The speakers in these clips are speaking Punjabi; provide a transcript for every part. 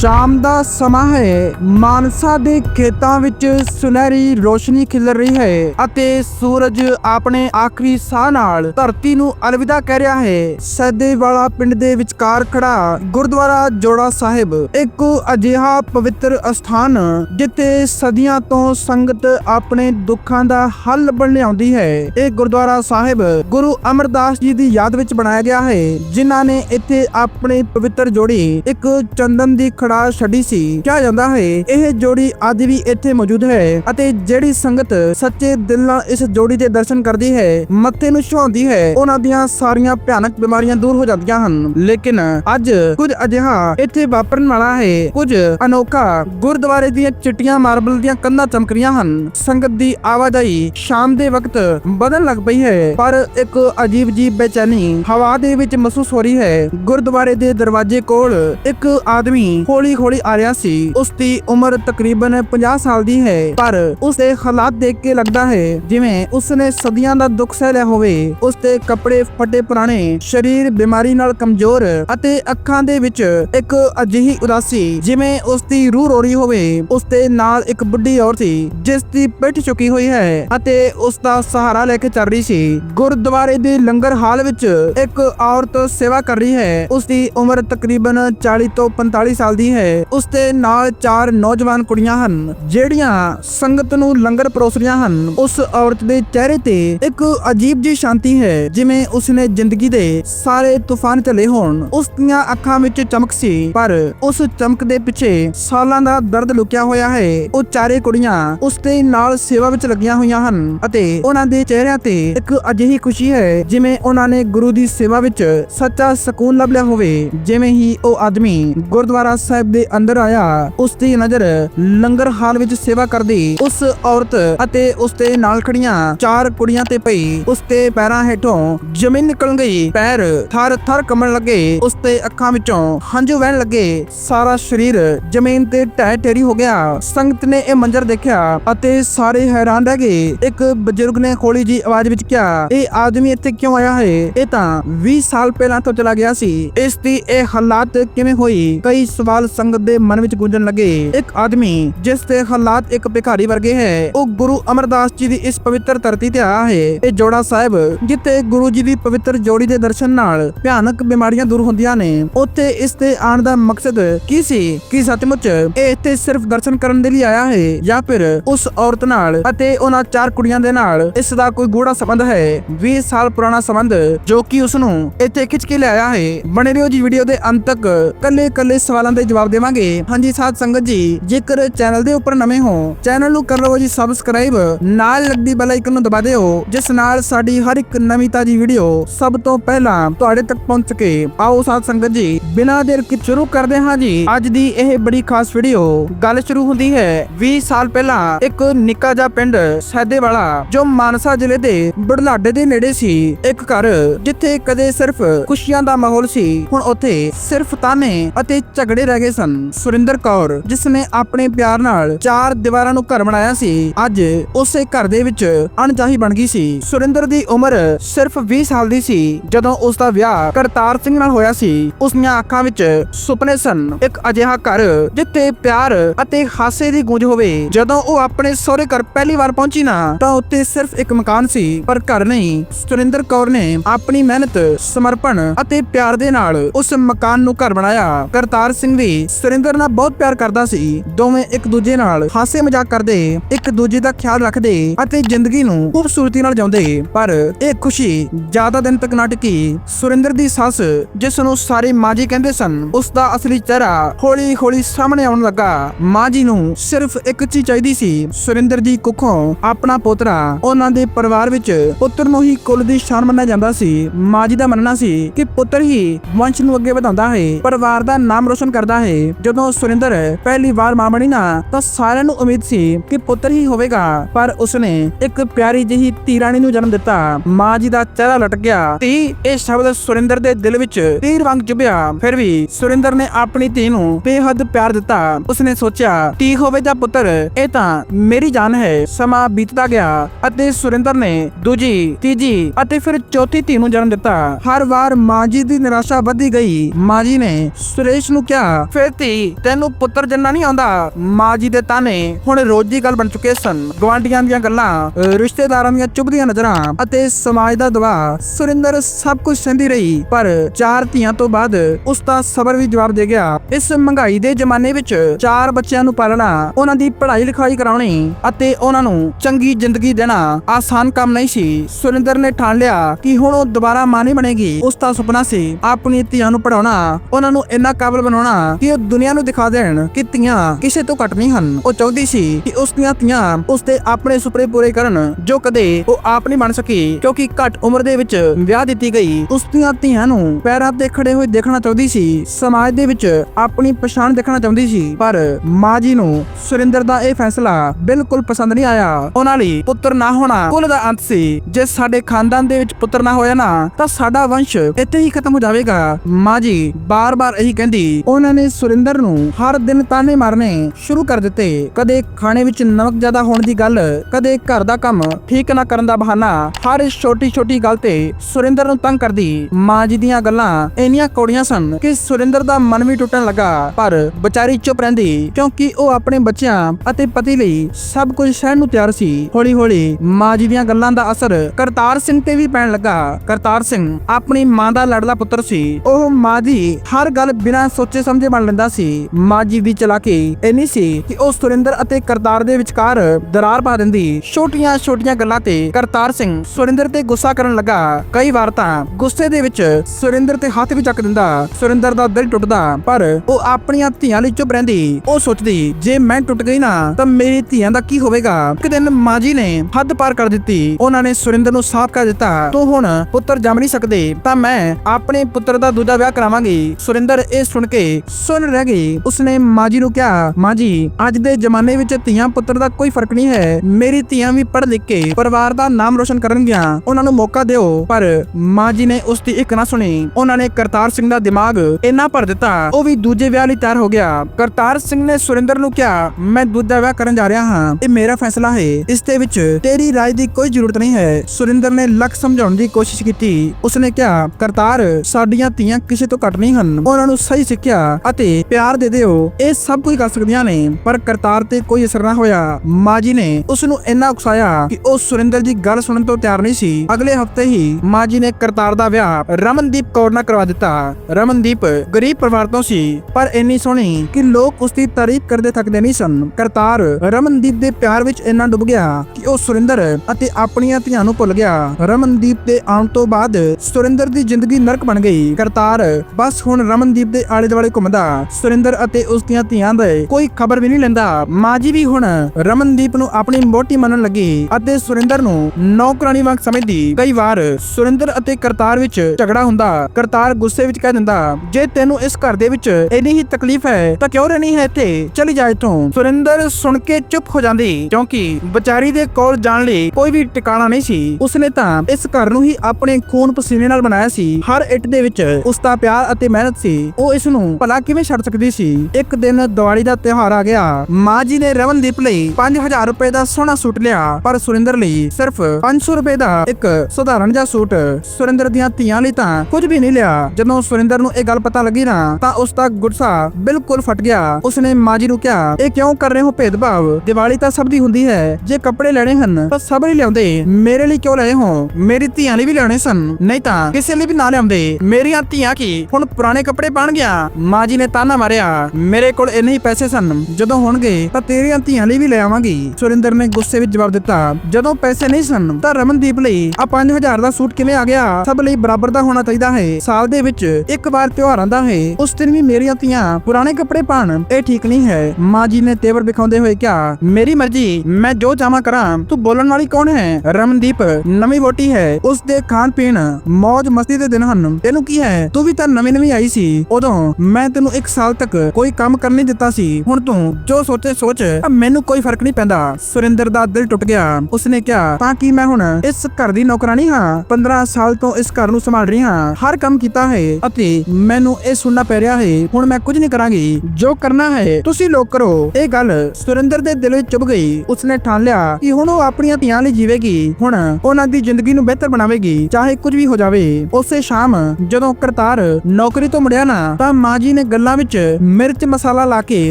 ਸ਼ਾਮ ਦਾ ਸਮਾਂ ਹੈ। ਮਾਨਸਾ ਦੇ ਖੇਤਾਂ ਵਿੱਚ ਸੁਨਹਿਰੀ ਰੋਸ਼ਨੀ ਖਿਲ ਰਹੀ ਹੈ ਅਤੇ ਸੂਰਜ ਆਪਣੇ ਆਖਰੀ ਸਾਹ ਨਾਲ ਧਰਤੀ ਨੂੰ ਅਲਵਿਦਾ ਕਹਿ ਰਿਹਾ ਹੈ। ਸੈਦੇ ਵਾਲਾ ਪਿੰਡ ਦੇ ਵਿਚਕਾਰ ਖੜਾ ਗੁਰਦੁਆਰਾ ਜੋੜਾ ਸਾਹਿਬ ਇੱਕ ਅਜਿਹਾ ਪਵਿੱਤਰ ਅਸਥਾਨ ਜਿੱਥੇ ਸਦੀਆਂ ਤੋਂ ਸੰਗਤ ਆਪਣੇ ਦੁੱਖਾਂ ਦਾ ਹੱਲ ਲੱਭਣ ਲਿਆਉਂਦੀ ਹੈ। ਇਹ ਗੁਰਦੁਆਰਾ ਸਾਹਿਬ ਗੁਰੂ ਅਮਰਦਾਸ ਜੀ ਦੀ ਯਾਦ ਵਿੱਚ ਬਣਾਇਆ ਗਿਆ ਹੈ। ਜਿਨ੍ਹਾਂ ਨੇ ਇੱਥੇ ਆਪਣੀ ਪਵਿੱਤਰ ਜੋੜੀ ਇੱਕ ਚੰਦਨ ਦੀ ਖੜਾ ਛੱਡੀ ਸੀ। ਕਿਹਾ ਜਾਂਦਾ ਹੈ, ਇਹ ਜੋੜੀ ਅੱਜ ਵੀ ਇੱਥੇ ਮੌਜੂਦ ਹੈ ਅਤੇ ਜਿਹੜੀ ਸੰਗਤ ਸੱਚੇ ਦਿਲ ਨਾਲ ਇਸ ਜੋੜੀ ਦੇ ਦਰਸ਼ਨ ਕਰਦੀ ਹੈ, ਮੱਥੇ ਨੂੰ ਛੁਹਾਉਂਦੀ ਹੈ, ਉਹਨਾਂ ਦੀਆਂ ਸਾਰੀਆਂ ਭਿਆਨਕ ਬਿਮਾਰੀਆਂ ਦੂਰ ਹੋ ਜਾਂਦੀਆਂ ਹਨ। ਲੇਕਿਨ ਅੱਜ ਕੁਝ ਅਜਿਹਾ ਇੱਥੇ ਵਾਪਰਨ ਵਾਲਾ ਹੈ, ਕੁਝ ਅਨੋਖਾ ਗੁਰਦੁਆਰੇ ਦੀਆਂ ਚਿੱਟੀਆਂ ਮਾਰਬਲ ਦੀਆਂ ਕੰਧਾਂ ਚਮਕ ਹਨ। ਸੰਗਤ ਦੀ ਆਵਾਜਾਈ ਸ਼ਾਮ ਦੇ ਵਕਤ ਬਦਲਣ ਲੱਗ ਪਈ ਹੈ, ਪਰ ਇੱਕ ਅਜੀਬ ਜੀ ਬੇਚੈਨੀ ਹਵਾ ਦੇ ਵਿੱਚ ਮਹਿਸੂਸ ਹੋ ਰਹੀ ਹੈ। ਗੁਰਦੁਆਰੇ ਦੇ ਦਰਵਾਜ਼ੇ ਕੋਲ ਇੱਕ ਆਦਮੀ ਹੌਲੀ-ਹੌਲੀ ਆ ਰਿਹਾ ਸੀ। ਉਸ ਦੀ ਉਮਰ ਤਕਰੀਬਨ 50 ਸਾਲ ਦੀ ਹੈ, ਪਰ ਉਸ ਦੇ ਹਾਲਾਤ ਦੇਖ ਕੇ ਲੱਗਦਾ ਹੈ ਜਿਵੇਂ ਉਸ ਨੇ ਸਦੀਆਂ ਦਾ ਦੁੱਖ ਸਹਿ ਲਿਆ ਹੋਵੇ। ਉਸ ਦੇ ਕੱਪੜੇ ਫਟੇ ਪੁਰਾਣੇ, ਸਰੀਰ ਬਿਮਾਰੀ ਨਾਲ ਕਮਜ਼ੋਰ ਅਤੇ ਅੱਖਾਂ ਦੇ ਵਿੱਚ ਇੱਕ ਅਜਿਹੀ ਉਦਾਸੀ ਜਿਵੇਂ ਉਸ ਦੀ ਰੂਹ ਰੋ ਰਹੀ ਹੋਵੇ। ਉਸ ਦੇ ਨਾਲ ਇੱਕ ਬੁੱਢੀ ਔਰਤ ਸੀ, ਜਿਸ ਦੀ ਪਿੱਠ ਝੁਕੀ ਹੋਈ ਹੈ ਅਤੇ ਉਸ ਦਾ ਸਹਾਰਾ ਲੈ ਕੇ ਚੱਲ ਰਹੀ ਸੀ। ਗੁਰਦੁਆਰੇ ਦੇ ਲੰਗਰ ਹਾਲ ਵਿੱਚ ਇੱਕ ਔਰਤ ਸੇਵਾ ਕਰ ਰਹੀ ਹੈ। ਉਸ ਦੀ ਉਮਰ ਤਕਰੀਬਨ 40 ਤੋਂ 45 ਸਾਲ ਦੀ ਹੈ। ਉਸ ਦੇ ਨਾਲ ਚਾਰ ਨੌਜਵਾਨ ਕੁੜੀਆਂ ਹਨ, ਜਿਹੜੀਆਂ ਸੰਗਤ ਨੂੰ ਲੰਗਰ ਪਰੋਸ ਰਹੀਆਂ ਹਨ। ਉਸ ਔਰਤ ਦੇ ਚਿਹਰੇ ਤੇ ਇੱਕ ਅਜੀਬ ਜੀ ਸ਼ਾਂਤੀ ਹੈ, ਜਿਵੇਂ ਉਸ ਜ਼ਿੰਦਗੀ ਦੇ ਸਾਰੇ ਤੂਫਾਨ ਝੱਲੇ ਹੋਣ। ਉਸ ਦੀਆਂ ਅੱਖਾਂ ਵਿੱਚ ਚਮਕ ਸੀ, ਪਰ ਉਸ ਚਮਕ ਦੇ ਪਿੱਛੇ ਸਾਲਾਂ ਦਾ ਦਰਦ ਲੁਕਿਆ ਹੋਇਆ ਹੈ। ਉਹ ਚਾਰੇ ਕੁੜੀਆਂ ਉਸ ਦੇ ਨਾਲ ਸੇਵਾ ਵਿੱਚ ਲੱਗੀਆਂ ਹੋਈਆਂ ਹਨ ਅਤੇ ਉਹਨਾਂ ਦੇ ਚਿਹਰਿਆਂ ਤੇ ਇੱਕ ਅਜਿਹੀ ਖੁਸ਼ੀ ਹੈ, ਜਿਵੇਂ ਉਹਨਾਂ ਨੇ ਗੁਰੂ ਦੀ ਸੇਵਾ ਵਿੱਚ ਸੱਚਾ ਸਕੂਨ ਲੱਭ ਲਿਆ ਹੋਵੇ। ਜਿਵੇਂ ਹੀ ਉਹ ਆਦਮੀ ਗੁਰਦੁਆਰਾ ਸਾਹਿਬ ਦੇ ਅੰਦਰ ਆਇਆ, ਉਸ ਦੀ ਨਜ਼ਰ ਲੰਗਰ ਹਾਲ ਵਿੱਚ ਸੇਵਾ ਕਰਦੀ ਉਸ ਔਰਤ ਅਤੇ ਉਸ ਦੇ ਨਾਲ ਖੜੀਆਂ ਚਾਰ ਕੁੜੀਆਂ ਤੇ ਪਈ। ਉਸ ਦੇ ਪੈਰਾਂ ਹੇਠੋਂ ਜ਼ਮੀਨ ਨਿਕਲ ਗਈ, ਪੈਰ ਥਰ ਥਰ ਕੰਬਣ ਲੱਗੇ। ਉਸ ਦੇ ਅੱਖਾਂ ਵਿੱਚੋਂ ਹੰਝੂ ਵਹਿਣ ਲੱਗੇ। ਸਾਰਾ ਸਰੀਰ ਜ਼ਮੀਨ ਤੇ ਢਹਿ ਢੇਰੀ ਹੋ ਗਿਆ। ਸੰਗਤ ਨੇ ਇਹ ਮੰਜ਼ਰ ਦੇਖਿਆ ਅਤੇ ਸਾਰੇ ਹੈਰਾਨ ਰਹਿ ਗਏ। ਇੱਕ ਬਜ਼ੁਰਗ ਨੇ ਖੋਲੀ ਜੀ ਆਵਾਜ਼ ਵਿੱਚ ਕਿਹਾ, ਇਹ ਆਦਮੀ ਇੱਥੇ ਕਿਉਂ ਆਇਆ ਹੈ? ਇਹ ਤਾਂ 20 ਸਾਲ ਪਹਿਲਾਂ ਤੋਂ ਚਲਾ ਗਿਆ ਸੀ। ਇਸ ਦੀ ਇਹ ਹਾਲਾਤ ਕਿਵੇਂ ਹੋਈ? ਕਈ ਸਵਾਲ ਸੰਗਤ ਦੇ ਮਨ ਵਿੱਚ ਗੂੰਜਣ ਲੱਗੇ। ਇੱਕ ਆਦਮੀ ਜਿਸ ਦੇ ਹਾਲਾਤ ਇੱਕ ਭਿਖਾਰੀ ਵਰਗੇ ਹੈ, ਉਹ ਗੁਰੂ ਅਮਰਦਾਸ ਜੀ ਦੀ ਇਸ ਪਵਿੱਤਰ ਧਰਤੀ ਤੇ ਆਇਆ ਹੈ। ਇਹ ਜੋੜਾ ਸਾਹਿਬ, ਜਿੱਥੇ ਗੁਰੂ ਜੀ ਦੀ ਪਵਿੱਤਰ ਜੋੜੀ ਦੇ ਦਰਸ਼ਨ ਨਾਲ ਭਿਆਨਕ ਬਿਮਾਰੀਆਂ ਦੂਰ ਹੁੰਦੀਆਂ ਨੇ, ਉੱਥੇ ਇਸ ਤੇ ਆਉਣ ਦਾ ਮਕਸਦ ਕੀ ਸੀ? ਕਿ ਸੱਚਮੁੱਚ ਇਹ ਇੱਥੇ ਸਿਰਫ ਦਰਸ਼ਨ ਕਰਨ ਦੇ ਲਈ ਆਇਆ ਹੈ, ਜਾਂ ਫਿਰ ਉਸ ਔਰਤ ਨਾਲ ਅਤੇ ਉਹਨਾਂ ਚਾਰ ਕੁੜੀਆਂ ਦੇ ਨਾਲ? ਇਸ ਦਾ ਕੋਈ ਗੂੜਾ ਸੰਬੰਧ ਹੈ? 20 ਸਾਲ ਪੁਰਾਣਾ ਸੰਬੰਧ, ਜੋ ਕਿ ਉਸ ਨੂੰ ਇੱਥੇ ਖਿੱਚ ਕੇ ਲਿਆਇਆ ਹੈ। ਬਣੇ ਰਹੋ ਜੀ ਵੀਡੀਓ ਦੇ ਅੰਤ ਤੱਕ। ਕੱਲੇ ਕੱਲੇ ਸਵਾਲਾਂ ਦੇ ਜਵਾਬ ਦੇਵਾਂਗੇ। ਹਾਂਜੀ ਸਾਧ ਸੰਗਤ ਜੀ, ਜੇਕਰ ਚੈਨਲ ਦੇ ਉੱਪਰ ਨਵੇਂ ਹੋ, ਚੈਨਲ ਨੂੰ ਕਰ ਲਵੋ ਜੀ ਸਬਸਕ੍ਰਾਈਬ ਨਾਲ ਲੱਗਦੀ ਬੈਲ ਆਈਕਨ ਨੂੰ ਦਬਾ ਦਿਓ, ਜਿਸ ਨਾਲ ਸਾਡੀ ਹਰ ਇੱਕ ਨਵੀਂ ਤਾਜੀ ਵੀਡੀਓ ਸਭ ਤੋਂ ਪਹਿਲਾਂ ਤੁਹਾਡੇ ਤੱਕ ਪਹੁੰਚ ਸਕੇ ਆਓ ਸਾਧ ਸੰਗਤ ਜੀ। ਬਿਨਾਂ ਦੇਰ ਕਿਤੇ ਸ਼ੁਰੂ ਕਰਦੇ ਹਾਂ ਜੀ, ਅੱਜ ਦੀ ਇਹ ਬੜੀ ਖਾਸ ਵੀਡੀਓ ਗੱਲ ਸ਼ੁਰੂ ਹੁੰਦੀ ਹੈ 20 ਸਾਲ ਪਹਿਲਾਂ ਇੱਕ ਨਿੱਕਾ ਜਿਹਾ ਪਿੰਡ ਸੈਦੇਵਾਲਾ ਜੋ ਮਾਨਸਾ ਜ਼ਿਲ੍ਹੇ ਦੇ ਬੜਲਾਡੇ ਦੇ ਨੇੜੇ ਸੀ, ਇੱਕ ਘਰ ਜਿੱਥੇ ਕਦੇ ਸਿਰਫ ਖੁਸ਼ੀਆਂ ਦਾ ਮਾਹੌਲ ਸੀ, ਹੁਣ ਉੱਥੇ ਸਿਰਫ ਤਾਨੇ ਅਤੇ ਝਗੜੇ ਰਹਿ ਗਏ ਸਨ। ਸੁਰਿੰਦਰ ਕੌਰ, ਜਿਸ ਨੇ ਆਪਣੇ ਪਿਆਰ ਨਾਲ ਚਾਰ ਦੀਵਾਰਾਂ ਨੂੰ ਘਰ ਬਣਾਇਆ ਸੀ, ਅੱਜ ਉਸੇ ਘਰ ਦੇ ਵਿੱਚ ਅਣਚਾਹੀ ਬਣ ਗਈ ਸੀ। ਸੁਰਿੰਦਰ ਦੀ ਉਮਰ ਸਿਰਫ 20 ਸਾਲ ਦੀ ਸੀ। ਜਦੋਂ ਉਸ ਦਾ ਵਿਆਹ ਕਰਤਾਰ ਸਿੰਘ ਨਾਲ ਹੋਇਆ ਸੀ ਉਸ ਦੀਆਂ ਅੱਖਾਂ ਵਿੱਚ ਸੁਪਨੇ ਸਨ। ਇੱਕ ਅਜਿਹਾ ਘਰ ਜਿੱਥੇ ਪਿਆਰ ਅਤੇ ਹਾਸੇ ਦੀ ਗੂੰਜ ਹੋਵੇ। ਜਦੋਂ ਉਹ ਆਪਣੇ ਸਹੁਰੇ ਘਰ ਪਹਿਲੀ ਵਾਰ ਪਹੁੰਚੀ ਨਾ, ਤਾਂ ਉੱਥੇ ਸਿਰਫ ਇੱਕ ਮਕਾਨ ਸੀ, ਪਰ ਘਰ ਨਹੀਂ। ਸੁਰਿੰਦਰ ਕੌਰ ਨੇ ਆਪਣੀ ਮਿਹਨਤ, ਸਮਰਪਣ ਅਤੇ ਪਿਆਰ ਦੇ ਨਾਲ ਉਸ ਮਕਾਨ ਨੂੰ ਘਰ ਬਣਾਇਆ। ਕਰਤਾਰ ਸਿੰਘ ਵੀ ਸੁਰਿੰਦਰ ਨਾਲ ਬਹੁਤ ਪਿਆਰ ਕਰਦਾ ਸੀ। ਦੋਵੇਂ ਇੱਕ ਦੂਜੇ ਨਾਲ ਹਾਸੇ ਮਜ਼ਾਕ ਕਰਦੇ, ਇੱਕ ਦੂਜੇ ਦਾ ਖਿਆਲ ਰੱਖਦੇ ਅਤੇ ਜ਼ਿੰਦਗੀ ਨੂੰ ਖੂਬਸੂਰਤੀ ਨਾਲ ਜਿਉਂਦੇ। ਪਰ ਇਹ ਖੁਸ਼ੀ ਜ਼ਿਆਦਾ ਦਿਨ ਤੱਕ ਨਾ ਟਿਕੀ। ਸੁਰਿੰਦਰ ਦੀ ਸੱਸ, ਜਿਸ ਨੂੰ ਸਾਰੇ ਮਾਂ ਜੀ ਕਹਿੰਦੇ ਸਨ, ਉਸ ਦਾ ਅਸਲੀ ਚਿਹਰਾ ਹੌਲੀ ਹੌਲੀ ਸਾਹਮਣੇ ਆਉਣ ਲੱਗਾ। ਮਾਂ ਜੀ ਨੂੰ ਸਿਰਫ ਇੱਕ ਚੀਜ਼ ਚਾਹੀਦੀ ਸੀ, ਸੁਰਿੰਦਰ ਦੀ ਕੁੱਖੋਂ ਆਪਣਾ ਪੋਤਰਾ, ਉਹਨਾਂ ਦੇ ਪਰਿਵਾਰ ਵਿੱਚ ਪੁੱਤਰ ਨੂੰ ਹੀ ਕੁੱਲ ਦੀ ਸ਼ਾਨ ਮੰਨਿਆ ਜਾਂਦਾ ਸੀ। ਮਾਂ ਜੀ ਦਾ ਮੰਨਣਾ ਸੀ ਕਿ ਪੁੱਤਰ ਹੀ ਵੰਸ਼ ਨੂੰ ਅੱਗੇ ਵਧਾਉਂਦਾ ਹੈ, ਪਰਿਵਾਰ ਦਾ ਨਾਮ ਰੋਸ਼ਨ ਕਰਦਾ ਹੈ। ਜਦੋਂ ਸੁਰਿੰਦਰ ਪਹਿਲੀ ਵਾਰ ਮਾਂ ਬਣੀ ਨਾ ਤਾਂ ਸਾਰਿਆਂ ਨੂੰ ਉਮੀਦ ਸੀ ਕਿ ਪੁੱਤਰ ਹੀ ਹੋਵੇਗਾ, ਪਰ ਉਸਨੇ ਇੱਕ ਪਿਆਰੀ ਜਿਹੀ ਧੀ ਨੂੰ ਜਨਮ ਦਿੱਤਾ। ਮਾਂ ਜੀ ਦਾ ਚਿਹਰਾ ਲਟਕ ਗਿਆ ਧੀ ਇਹ ਸ਼ਬਦ ਸੁਰਿੰਦਰ ਦੇ ਦਿਲ ਵਿੱਚ ਤੀਰ ਵਾਂਗ ਚੁਭਿਆ। ਫਿਰ ਵੀ ਸੁਰਿੰਦਰ ਨੇ ਆਪਣੀ ਧੀ ਨੂੰ ਬੇਹੱਦ ਪਿਆਰ ਦਿੱਤਾ। ਉਸਨੇ ਸੋਚਿਆ, ਧੀ ਹੋਵੇ ਜਾਂ ਪੁੱਤਰ, ਇਹ ਤਾਂ ਮੇਰੀ ਜਾਨ ਹੈ। ਸਮਾਂ ਬੀਤਦਾ ਗਿਆ ਅਤੇ ਸੁਰਿੰਦਰ ਨੇ ਦੂਜੀ, ਤੀਜੀ ਅਤੇ ਫਿਰ ਚੌਥੀ ਧੀ ਨੂੰ ਜਨਮ ਦਿੱਤਾ। ਹਰ ਵਾਰ ਮਾਂ ਜੀ ਦੀ ਨਿਰਾਸ਼ਾ ਵੱਧਦੀ ਗਈ। ਮਾਂ ਜੀ ਨੇ ਸੁਰੇਸ਼ ਨੂੰ ਕਿਹਾ ਫਿਰ ਧੀ, ਤੈਨੂੰ ਪੁੱਤਰ ਜੰਨਾ ਨਹੀਂ ਆਉਂਦਾ, ਮਾਂ ਜੀ ਦੇ ਤਾਨੇ ਹੁਣ ਰੋਜ਼ ਦੀ ਗੱਲ ਬਣ ਚੁੱਕੇ ਸਨ। ਗਵਾਂਢੀਆਂ ਦੀਆਂ ਗੱਲਾਂ ਰਿਸ਼ਤੇਦਾਰਾਂ ਦੀਆਂ ਚੁਭਦੀਆਂ ਨਜ਼ਰਾਂ ਅਤੇ ਸਮਾਜ ਦਾ ਦਬਾਅ, ਸੁਰਿੰਦਰ ਸਭ ਕੁਝ ਸਹਿੰਦੀ ਰਹੀ, ਪਰ ਚਾਰ ਧੀਆਂ ਤੋਂ ਬਾਅਦ ਉਸ ਦਾ ਸਬਰ ਵੀ ਜਵਾਬ ਦੇ ਗਿਆ। ਇਸ ਮਹਿੰਗਾਈ ਦੇ ਜ਼ਮਾਨੇ ਵਿੱਚ ਚਾਰ ਬੱਚਿਆਂ ਨੂੰ ਪਾਲਣਾ, ਉਹਨਾਂ ਦੀ ਪੜ੍ਹਾਈ ਲਿਖਾਈ ਕਰਾਉਣੀ ਅਤੇ ਉਹਨਾਂ ਨੂੰ ਚੰਗੀ ਜ਼ਿੰਦਗੀ ਦੇਣਾ ਆਸਾਨ ਕੰਮ ਨਹੀਂ ਸੀ। ਸੁਰਿੰਦਰ ਨੇ ਠਾਣ ਲਿਆ ਕਿ ਹੁਣ ਉਹ ਦੁਬਾਰਾ ਮਾਂ ਨਹੀਂ ਬਣੇਗੀ। ਉਸ ਦਾ ਸੁਪਨਾ ਸੀ ਆਪਣੀ ਧੀਆਂ ਨੂੰ ਪੜਾਉਣਾ ਉਹਨਾਂ ਨੂੰ ਇੰਨਾ ਕਾਬਲ ਬਣਾਉਣਾ ਕਿ ਉਹ ਦੁਨੀਆ ਨੂੰ ਦਿਖਾ ਦੇਣ ਕਿ ਧੀਆਂ ਕਿਸੇ ਤੋਂ ਘੱਟ ਨਹੀਂ ਹਨ। ਉਹ ਚਾਹੁੰਦੀ ਸੀ ਕਿ ਉਸ ਦੀਆਂ ਧੀਆਂ ਉਸ ਦੇ ਆਪਣੇ ਸੁਪਨੇ ਪੂਰੇ ਕਰਨ, ਜੋ ਕਦੇ ਉਹ ਆਪ ਨਹੀਂ ਬਣ ਸਕੀ, ਕਿਉਂਕਿ ਘੱਟ ਉਮਰ ਦੇ ਵਿੱਚ ਵਿਆਹ ਦਿੱਤੀ ਗਈ। ਉਸ ਦੀਆਂ ਧੀਆਂ ਨੂੰ ਪੈਰਾਂ ਤੇ ਖੜੇ ਹੋਏ ਦੇਖਣਾ ਚਾਹੁੰਦੀ ਸੀ, ਸਮਾਜ ਦੇ ਵਿੱਚ ਆਪਣੀ ਪਛਾਣ ਦੇਖਣਾ ਚਾਹੁੰਦੀ ਸੀ, ਪਰ ਮਾਂ ਜੀ ਨੂੰ ਸੁਰਿੰਦਰ ਦਾ ਇਹ ਫੈਸਲਾ ਬਿਲਕੁਲ ਪਸੰਦ ਨਹੀਂ ਆਇਆ। ਉਹਨਾਂ ਲਈ ਪੁੱਤਰ ਨਾ ਹੋਣਾ ਕੁੱਲ ਦਾ ਅੰਤ ਸੀ। ਜੇ ਸਾਡੇ ਖਾਨਦਾਨ ਦੇ ਵਿੱਚ ਪੁੱਤਰ ਨਾ ਹੋਇਆ ਨਾ, ਤਾਂ ਸਾਡਾ ਵੰਸ਼ ਇੱਥੇ ਹੀ ਖਤਮ ਹੋ ਜਾਵੇਗਾ। ਮਾਂ ਜੀ ਬਾਰ-ਬਾਰ ਇਹੀ ਕਹਿੰਦੀ, ਉਹਨਾਂ ਨੇ ਸੁਰਿੰਦਰ ਨੂੰ ਹਰ ਦਿਨ ਤਾਨੇ ਮਾਰਨੇ ਸ਼ੁਰੂ ਕਰ ਦਿੱਤੇ। ਕਦੇ ਖਾਣੇ ਵਿੱਚ ਨਮਕ ਜ਼ਿਆਦਾ ਹੋਣ ਦੀ ਗੱਲ, ਕਦੇ ਘਰ ਦਾ ਕੰਮ ਠੀਕ ਨਾ ਕਰਨ ਦਾ ਬਹਾਨਾ ਹਰ ਛੋਟੀ-ਛੋਟੀ ਗੱਲ ਤੇ ਸੁਰਿੰਦਰ ਨੂੰ ਤੰਗ ਕਰਦੀ। ਮਾਂ ਜੀ ਦੀਆਂ ਗੱਲਾਂ ਇੰਨੀਆਂ ਕੌੜੀਆਂ ਸਨ ਕਿ ਸੁਰਿੰਦਰ ਦਾ ਮਨ ਵੀ ਟੁੱਟਣ ਲੱਗਾ, ਪਰ ਵਿਚਾਰੀ ਚੁੱਪ ਰਹਿੰਦੀ ਕਿਉਂਕਿ ਉਹ ਆਪਣੇ ਬੱਚਿਆਂ ਅਤੇ ਪਤੀ ਲਈ ਸਭ ਕੁਝ ਸਹਿਣ ਨੂੰ ਤਿਆਰ ਸੀ। ਹੌਲੀ-ਹੌਲੀ ਮਾਂ ਜੀ ਦੀਆਂ ਗੱਲਾਂ ਦਾ ਅਸਰ ਕਰਤਾਰ ਸਿੰਘ ਤੇ ਵੀ ਪੈਣ ਲੱਗਾ। ਕਰਤਾਰ ਸਿੰਘ ਆਪਣੀ ਮਾਂ ਦਾ ਲੜਦਾ ਪੁੱਤਰ ਸੀ। ਉਹ ਮਾਂ ਦੀ ਹਰ ਗੱਲ ਬਿਨਾਂ ਸੋਚੇ ਸਮਝੇ ਮੰਨ ਲੈਂਦਾ ਸੀ। ਮਾਂ ਜੀ ਦੀ ਚਲਾਕੀ ਇੰਨੀ ਸੀ ਕਿ ਉਹ ਸੁਰਿੰਦਰ ਅਤੇ ਕਰਤਾਰ ਦੇ ਵਿਚਕਾਰ ਦਰਾਰ ਪਾ ਦਿੰਦੀ। ਛੋਟੀਆਂ-ਛੋਟੀਆਂ ਗੱਲਾਂ ਤੇ ਕਰਤਾਰ ਸਿੰਘ ਸੁਰਿੰਦਰ ਤੇ ਗੁੱਸਾ ਕਰਨ ਲੱਗਾ। ਕਈ ਵਾਰ ਤਾਂ ਗੁੱਸੇ ਦੇ ਵਿੱਚ ਸੁਰਿੰਦਰ ਤੇ ਹੱਥ ਵੀ ਚੱਕ ਦਿੰਦਾ। ਸੁਰਿੰਦਰ ਦਾ ਦਿਲ ਟੁੱਟਦਾ, ਪਰ ਉਹ ਆਪਣੀਆਂ ਧੀਆਂ ਲਈ ਚੁੱਪ ਰਹਿੰਦੀ। ਉਹ ਸੋਚਦੀ, ਜੇ ਮੈਂ ਟੁੱਟ ਗਈ ਨਾ, ਤਾਂ ਮੇਰੀ ਧੀਆਂ ਦਾ ਕੀ ਹੋਵੇਗਾ? ਇੱਕ ਦਿਨ ਮਾਂ ਜੀ ਨੇ ਹੱਦ ਪਾਰ ਕਰ ਦਿੱਤੀ। ਉਹਨਾਂ ਨੇ ਸੁਰਿੰਦਰ ਨੂੰ ਸਾਫ਼ ਕਰ ਦਿੱਤਾ। ਤੂੰ ਹੁਣ ਪੁੱਤਰ ਜੰਮ ਨਹੀਂ ਸਕਦੇ, ਤਾਂ ਮੈਂ ਆਪਣੇ ਪੁੱਤਰ ਦਾ ਦੂਜਾ ਵਿਆਹ ਕਰਾਵਾਂਗੀ। ਸੁਰਿੰਦਰ ਇਹ ਸੁਣ ਕੇ ਸੁਣ ਰਹਿ ਗਈ। ਉਸਨੇ ਮਾਂ ਜੀ ਨੂੰ ਕਿਹਾ, ਮਾਂ ਜੀ, ਅੱਜ ਦੇ ਜ਼ਮਾਨੇ ਵਿੱਚ ਧੀਆਂ ਪੁੱਤਰ ਦਾ ਕੋਈ ਫ਼ਰਕ ਨਹੀਂ ਹੈ। ਮੇਰੀ ਧੀਆਂ ਵੀ ਪੜ੍ਹ ਲਿਖ ਕੇ ਪਰਿਵਾਰ ਦਾ ਨਾਮ ਰੋਸ਼ਨ ਕਰਨਗੀਆਂ। ਉਹਨਾਂ ਨੂੰ ਮੌਕਾ ਦਿਓ। ਪਰ ਮਾਂ ਜੀ ਨੇ ਉਸ ਦੀ ਇੱਕ ਨਾ ਸੁਣੀ। ਉਹਨਾਂ ਨੇ ਕਰਤਾਰ ਸਿੰਘ ਦਾ ਦਿਮਾਗ ਇੰਨਾ ਭਰ ਦਿੱਤਾ। ਉਹ ਵੀ ਦੂਜੇ ਵਿਆਹ ਲਈ ਤਿਆਰ ਹੋ ਗਿਆ। ਕਰਤਾਰ ਸਿੰਘ ਨੇ ਸੁਰਿੰਦਰ ਨੂੰ ਕਿਹਾ, ਮੈਂ ਦੂਜਾ ਵਿਆਹ ਕਰਨ ਜਾ ਰਿਹਾ ਹਾਂ। ਇਹ ਮੇਰਾ ਫੈਸਲਾ ਹੈ। ਇਸ ਦੇ ਵਿੱਚ ਤੇਰੀ ਰਾਏ ਦੀ ਕੋਈ ਜ਼ਰੂਰਤ ਨਹੀਂ ਹੈ। ਸੁਰਿੰਦਰ ਨੇ ਲੱਖ ਸਮਝਾਉਣ ਦੀ ਕੋਸ਼ਿਸ਼ ਕੀਤੀ। ਉਸਨੇ ਕਿਹਾ, ਕਰਤਾਰ, ਸਾਡੀਆਂ ਧੀਆਂ ਕਿਸੇ ਤੋਂ ਘੱਟ ਨਹੀਂ ਹਨ। ਉਹਨਾਂ ਨੂੰ ਸਹੀ ਸਿੱਖਿਆ ਅਤੇ ਪਿਆਰ ਦੇ ਦਿਓ। ਇਹ ਸਭ ਕੁਝ ਕਰ ਸਕਦੀਆਂ ਨੇ, ਪਰ ਕਰਤਾਰ ਤੇ ਕੋਈ ਅਸਰ ਨਾ ਹੋਇਆ। ਮਾਂ ਜੀ ਨੇ ਉਸ ਨੂੰ ਇੰਨਾ ਉਕਸਾਇਆ ਕਿ ਉਹ ਸੁਰਿੰਦਰ ਦੀ ਗੱਲ ਸੁਣਨ ਤੋਂ ਤਿਆਰ ਨਹੀਂ ਸੀ। ਅਗਲੇ ਹਫ਼ਤੇ ਹੀ ਮਾਂ ਜੀ ਨੇ ਕਰਤਾਰ ਦਾ ਵਿਆਹ ਰਮਨਦੀਪ ਕੌਰ ਨਾਲ ਕਰਵਾ ਦਿੱਤਾ। ਰਮਨਦੀਪ ਗਰੀਬ ਪਰਿਵਾਰ ਤੋਂ ਸੀ, ਪਰ ਇੰਨੀ ਸੋਹਣੀ ਕਿ ਲੋਕ ਉਸ ਦੀ ਤਾਰੀਫ ਕਰਦੇ ਥੱਕਦੇ ਨਹੀਂ ਸਨ। ਕਰਤਾਰ ਰਮਨਦੀਪ ਦੇ ਪਿਆਰ ਵਿੱਚ ਇੰਨਾ ਡੁੱਬ ਗਿਆ ਕਿ ਉਹ ਸੁਰਿੰਦਰ ਅਤੇ ਆਪਣੀਆਂ ਧੀਆਂ ਨੂੰ ਭੁੱਲ ਗਿਆ। ਰਮਨਦੀਪ ਦੇ ਆਉਣ ਤੋਂ ਬਾਅਦ ਸੁਰਿੰਦਰ ਦੀ ਜ਼ਿੰਦਗੀ ਨਰਕ ਬਣ ਗਈ। ਕਰਤਾਰ ਬਸ ਹੁਣ ਰਮਨਦੀਪ ਦੇ ਆਲੇ ਦੁਆਲੇ ਘੁੰਮਦਾ ਸੁਰਿੰਦਰ ਅਤੇ ਉਸ ਦੀਆਂ ਧੀਆਂ ਦੇ ਕੋਈ ਖਬਰ ਵੀ ਨਹੀਂ ਲੈਂਦਾ। ਮਾਂ ਜੀ ਵੀ ਹੁਣ ਰਮਨਦੀਪ ਨੂੰ ਆਪਣੀ ਮੋਟੀ ਮੰਨਣ ਲੱਗੀ ਅਤੇ ਸੁਰਿੰਦਰ ਨੂੰ ਨੌਕਰਾਨੀ ਵਾਂਗ ਸਮਝਦੀ ਕਈ ਵਾਰ ਸੁਰਿੰਦਰ ਅਤੇ ਕਰਤਾਰ ਵਿੱਚ ਝਗੜਾ ਹੁੰਦਾ। ਕਰਤਾਰ ਗੁੱਸੇ ਵਿੱਚ ਕਹਿ ਦਿੰਦਾ, ਜੇ ਤੈਨੂੰ ਇਸ ਘਰ ਦੇ ਵਿੱਚ ਇੰਨੀ ਹੀ ਤਕਲੀਫ ਹੈ, ਤਾਂ ਕਿਉਂ ਰਹਿਣੀ ਹੈ ਇੱਥੇ? ਚਲੀ ਜਾ ਇੱਥੋਂ। ਸੁਰਿੰਦਰ ਸੁਣ ਕੇ ਚੁੱਪ ਹੋ ਜਾਂਦੀ, ਕਿਉਂਕਿ ਵਿਚਾਰੀ ਦੇ ਕੋਲ ਜਾਣ ਲਈ ਕੋਈ ਵੀ ਟਿਕਾਣਾ ਨਹੀਂ ਸੀ। ਉਸਨੇ ਤਾਂ ਇਸ ਘਰ ਨੂੰ ਹੀ ਆਪਣੇ ਖੂਨ ਪਸੀਨੇ ਨਾਲ ਬਣਾਇਆ ਸੀ। ਹਰ ਇੱਟ ਦੇ ਵਿੱਚ ਉਸ ਦਾ ਪਿਆਰ ਅਤੇ ਮਿਹਨਤ ਸੀ। ਉਹ ਇਸ ਨੂੰ ਭਲਾ ਕਿਵੇਂ ਛੱਡ ਸਕਦੀ ਸੀ? ਇੱਕ ਦਿਨ ਦੀਵਾਲੀ ਦਾ ਤਿਉਹਾਰ ਆ ਗਿਆ। ਮਾਂ ਜੀ ਨੇ ਰਵਨਦੀਪ ਲਈ 5000 ਰੁਪਏ ਦਾ ਸੋਹਣਾ ਸੂਟ ਲਿਆ, ਪਰ ਸੁਰਿੰਦਰ ਲਈ ਸਿਰਫ 500 ਰੁਪਏ ਦਾ ਇੱਕ ਸਧਾਰਨ ਜਿਹਾ ਸੂਟ। ਸੁਰਿੰਦਰ ਦੀਆਂ ਧੀਆਂ ਲਈ ਤਾਂ ਕੁਝ ਵੀ ਨਹੀਂ ਲਿਆ। ਜਦੋਂ ਸੁਰਿੰਦਰ ਨੂੰ ਇਹ ਗੱਲ ਪਤਾ ਲੱਗੀ ਨਾ, ਤਾਂ ਉਸ ਦਾ ਗੁੱਸਾ ਬਿਲਕੁਲ ਫਟ ਗਿਆ। ਉਸਨੇ ਮਾਂ ਜੀ ਨੂੰ ਕਿਹਾ, ਇਹ ਕਿਉਂ ਕਰ ਰਹੇ ਹੋ ਭੇਦਭਾਵ? ਦੀਵਾਲੀ ਤਾਂ ਸਭ ਦੀ ਹੁੰਦੀ ਹੈ। ਜੇ ਕੱਪੜੇ ਲੈਣੇ ਹਨ, ਤਾਂ ਸਭ ਲਈ ਲਿਆਉਂਦੇ। ਮੇਰੇ ਲਈ ਕਿਉਂ ਲਏ ਹੋ? ਮੇਰੀ ਧੀਆਂ ਲਈ ਵੀ ਲੈਣੇ ਸਨ। ਨਹੀਂ ਤਾਂ ਕਿਸੇ ਲਈ ਵੀ ਨਾ ਲਿਆਉਂਦੇ। ਮੇਰੀਆਂ ਧੀਆਂ ਕੀ ਹੁਣ ਪੁਰਾਣੇ ਕੱਪੜੇ ਪਾਣ ਗਿਆ ਮਾਂ ਜੀ ਨੇ ਤਾਨਾ ਮਾਰਿਆ। ਮੇਰੇ ਕੋਲ ਇੰਨੇ ਹੀ ਪੈਸੇ ਸਨ। ਜਦੋਂ ਹੋਣਗੇ, ਤਾਂ ਤੇਰੀਆਂ ਧੀਆਂ ਲਈ ਵੀ ਲੈ ਆਵਾਂਗੀ। ਸੁਰਿੰਦਰ ਨੇ ਗੁੱਸੇ ਵਿੱਚ ਜਵਾਬ ਦਿੱਤਾ। ਜਦੋਂ ਪੈਸੇ ਨਹੀਂ ਸਨ, ਤਾਂ ਰਮਨਦੀਪ ਲਈ ਆ 5000 ਦਾ ਸੂਟ ਕਿਵੇਂ ਆ ਗਿਆ? ਸਭ ਲਈ ਬਰਾਬਰ ਦਾ ਹੋਣਾ ਚਾਹੀਦਾ ਹੈ। ਸਾਲ ਦੇ ਵਿੱਚ ਇੱਕ ਵਾਰ ਤਿਉਹਾਰ ਆਂਦਾ ਹੈ। ਉਸ ਦਿਨ ਵੀ ਮੇਰੀਆਂ ਧੀਆਂ ਪੁਰਾਣੇ ਕੱਪੜੇ ਪਾਣ ਇਹ ਠੀਕ ਨਹੀਂ ਹੈ। ਮਾਂ ਜੀ ਨੇ ਤੇਵਰ ਵਿਖਾਉਂਦੇ ਹੋਏ ਕਿਹਾ, ਮੇਰੀ ਮਰਜ਼ੀ, ਮੈਂ ਜੋ ਚਾਹਾਂ ਕਰਾਂ, ਤੂੰ ਬੋਲਣ ਵਾਲੀ ਕੌਣ ਹੈ? ਰਮਨਦੀਪ, ਨਵੀਂ ਵੋਟੀ ਹੈ। ਉਸ ਦੇ ਖਾਣ ਪੀਣ ਮौज ਮਸਤੀ ਦੇ ਦਿਨ ਹਨ। ਤੈਨੂੰ ਕੀ ਹੈ? ਤੂੰ ਵੀ ਤਾਂ ਨਵੀਂ ਨਵੀਂ ਆਈ ਸੀ। ਉਦੋਂ ਮੈਂ ਤੈਨੂੰ ਇੱਕ ਸਾਲ ਤੱਕ ਕੋਈ ਕੰਮ ਕਰਨ ਨਹੀਂ ਦਿੱਤਾ ਸੀ। ਹੁਣ ਤੂੰ ਜੋ ਸੋਚੇ ਸੋਚ ਮੈਨੂੰ ਕੋਈ ਫ਼ਰਕ ਨਹੀਂ ਪੈਂਦਾ। ਸੁਰਿੰਦਰ ਦਾ ਦਿਲ ਟੁੱਟ ਗਿਆ। ਉਸਨੇ ਕਿਹਾ, ਤਾਂ ਕਿ ਮੈਂ ਹੁਣ ਇਸ ਘਰ ਦੀ ਨੌਕਰਾਨੀ ਹਾਂ? 15 ਸਾਲ ਤੋਂ ਇਸ ਘਰ ਨੂੰ ਸੰਭਾਲ ਰਹੀ ਹਾਂ। ਹਰ ਕੰਮ ਕੀਤਾ ਹੈ ਅਤੇ ਮੈਨੂੰ ਇਹ ਸੁਣਨਾ ਪੈ ਰਿਹਾ ਹੈ, ਹੁਣ ਮੈਂ ਕੁਝ ਨਹੀਂ ਕਰਾਂਗੀ। ਜੋ ਕਰਨਾ ਹੈ, ਤੁਸੀਂ ਲੋਕ ਕਰੋ। ਇਹ ਗੱਲ ਸੁਰਿੰਦਰ ਦੇ ਦਿਲ ਵਿੱਚ ਚੁੱਭ ਗਈ। ਉਸਨੇ ਠਾਣ ਲਿਆ ਕਿ ਹੁਣ ਉਹ ਆਪਣੀਆਂ ਧੀਆਂ ਲਈ ਜੀਵੇਗੀ। ਹੁਣ ਉਹਨਾਂ ਦੀ ਜ਼ਿੰਦਗੀ ਨੂੰ ਬਿਹਤਰ ਬਣਾਵੇਗੀ, ਚਾਹੇ ਕੁਝ ਵੀ ਹੋ ਜਾਵੇ। ਉਸੇ ਸ਼ਾਮ ਜਦੋਂ ਕਰਤਾਰ ਨੌਕਰੀ ਤੋਂ ਮੁੜਿਆ ਨਾ, ਤਾਂ ਮਾਂ ਜੀ ਨੇ ਗੱਲਾਂ ਗੱਲਾਂ ਵਿੱਚ ਮਿਰਚ ਮਸਾਲਾ ਲਾ ਕੇ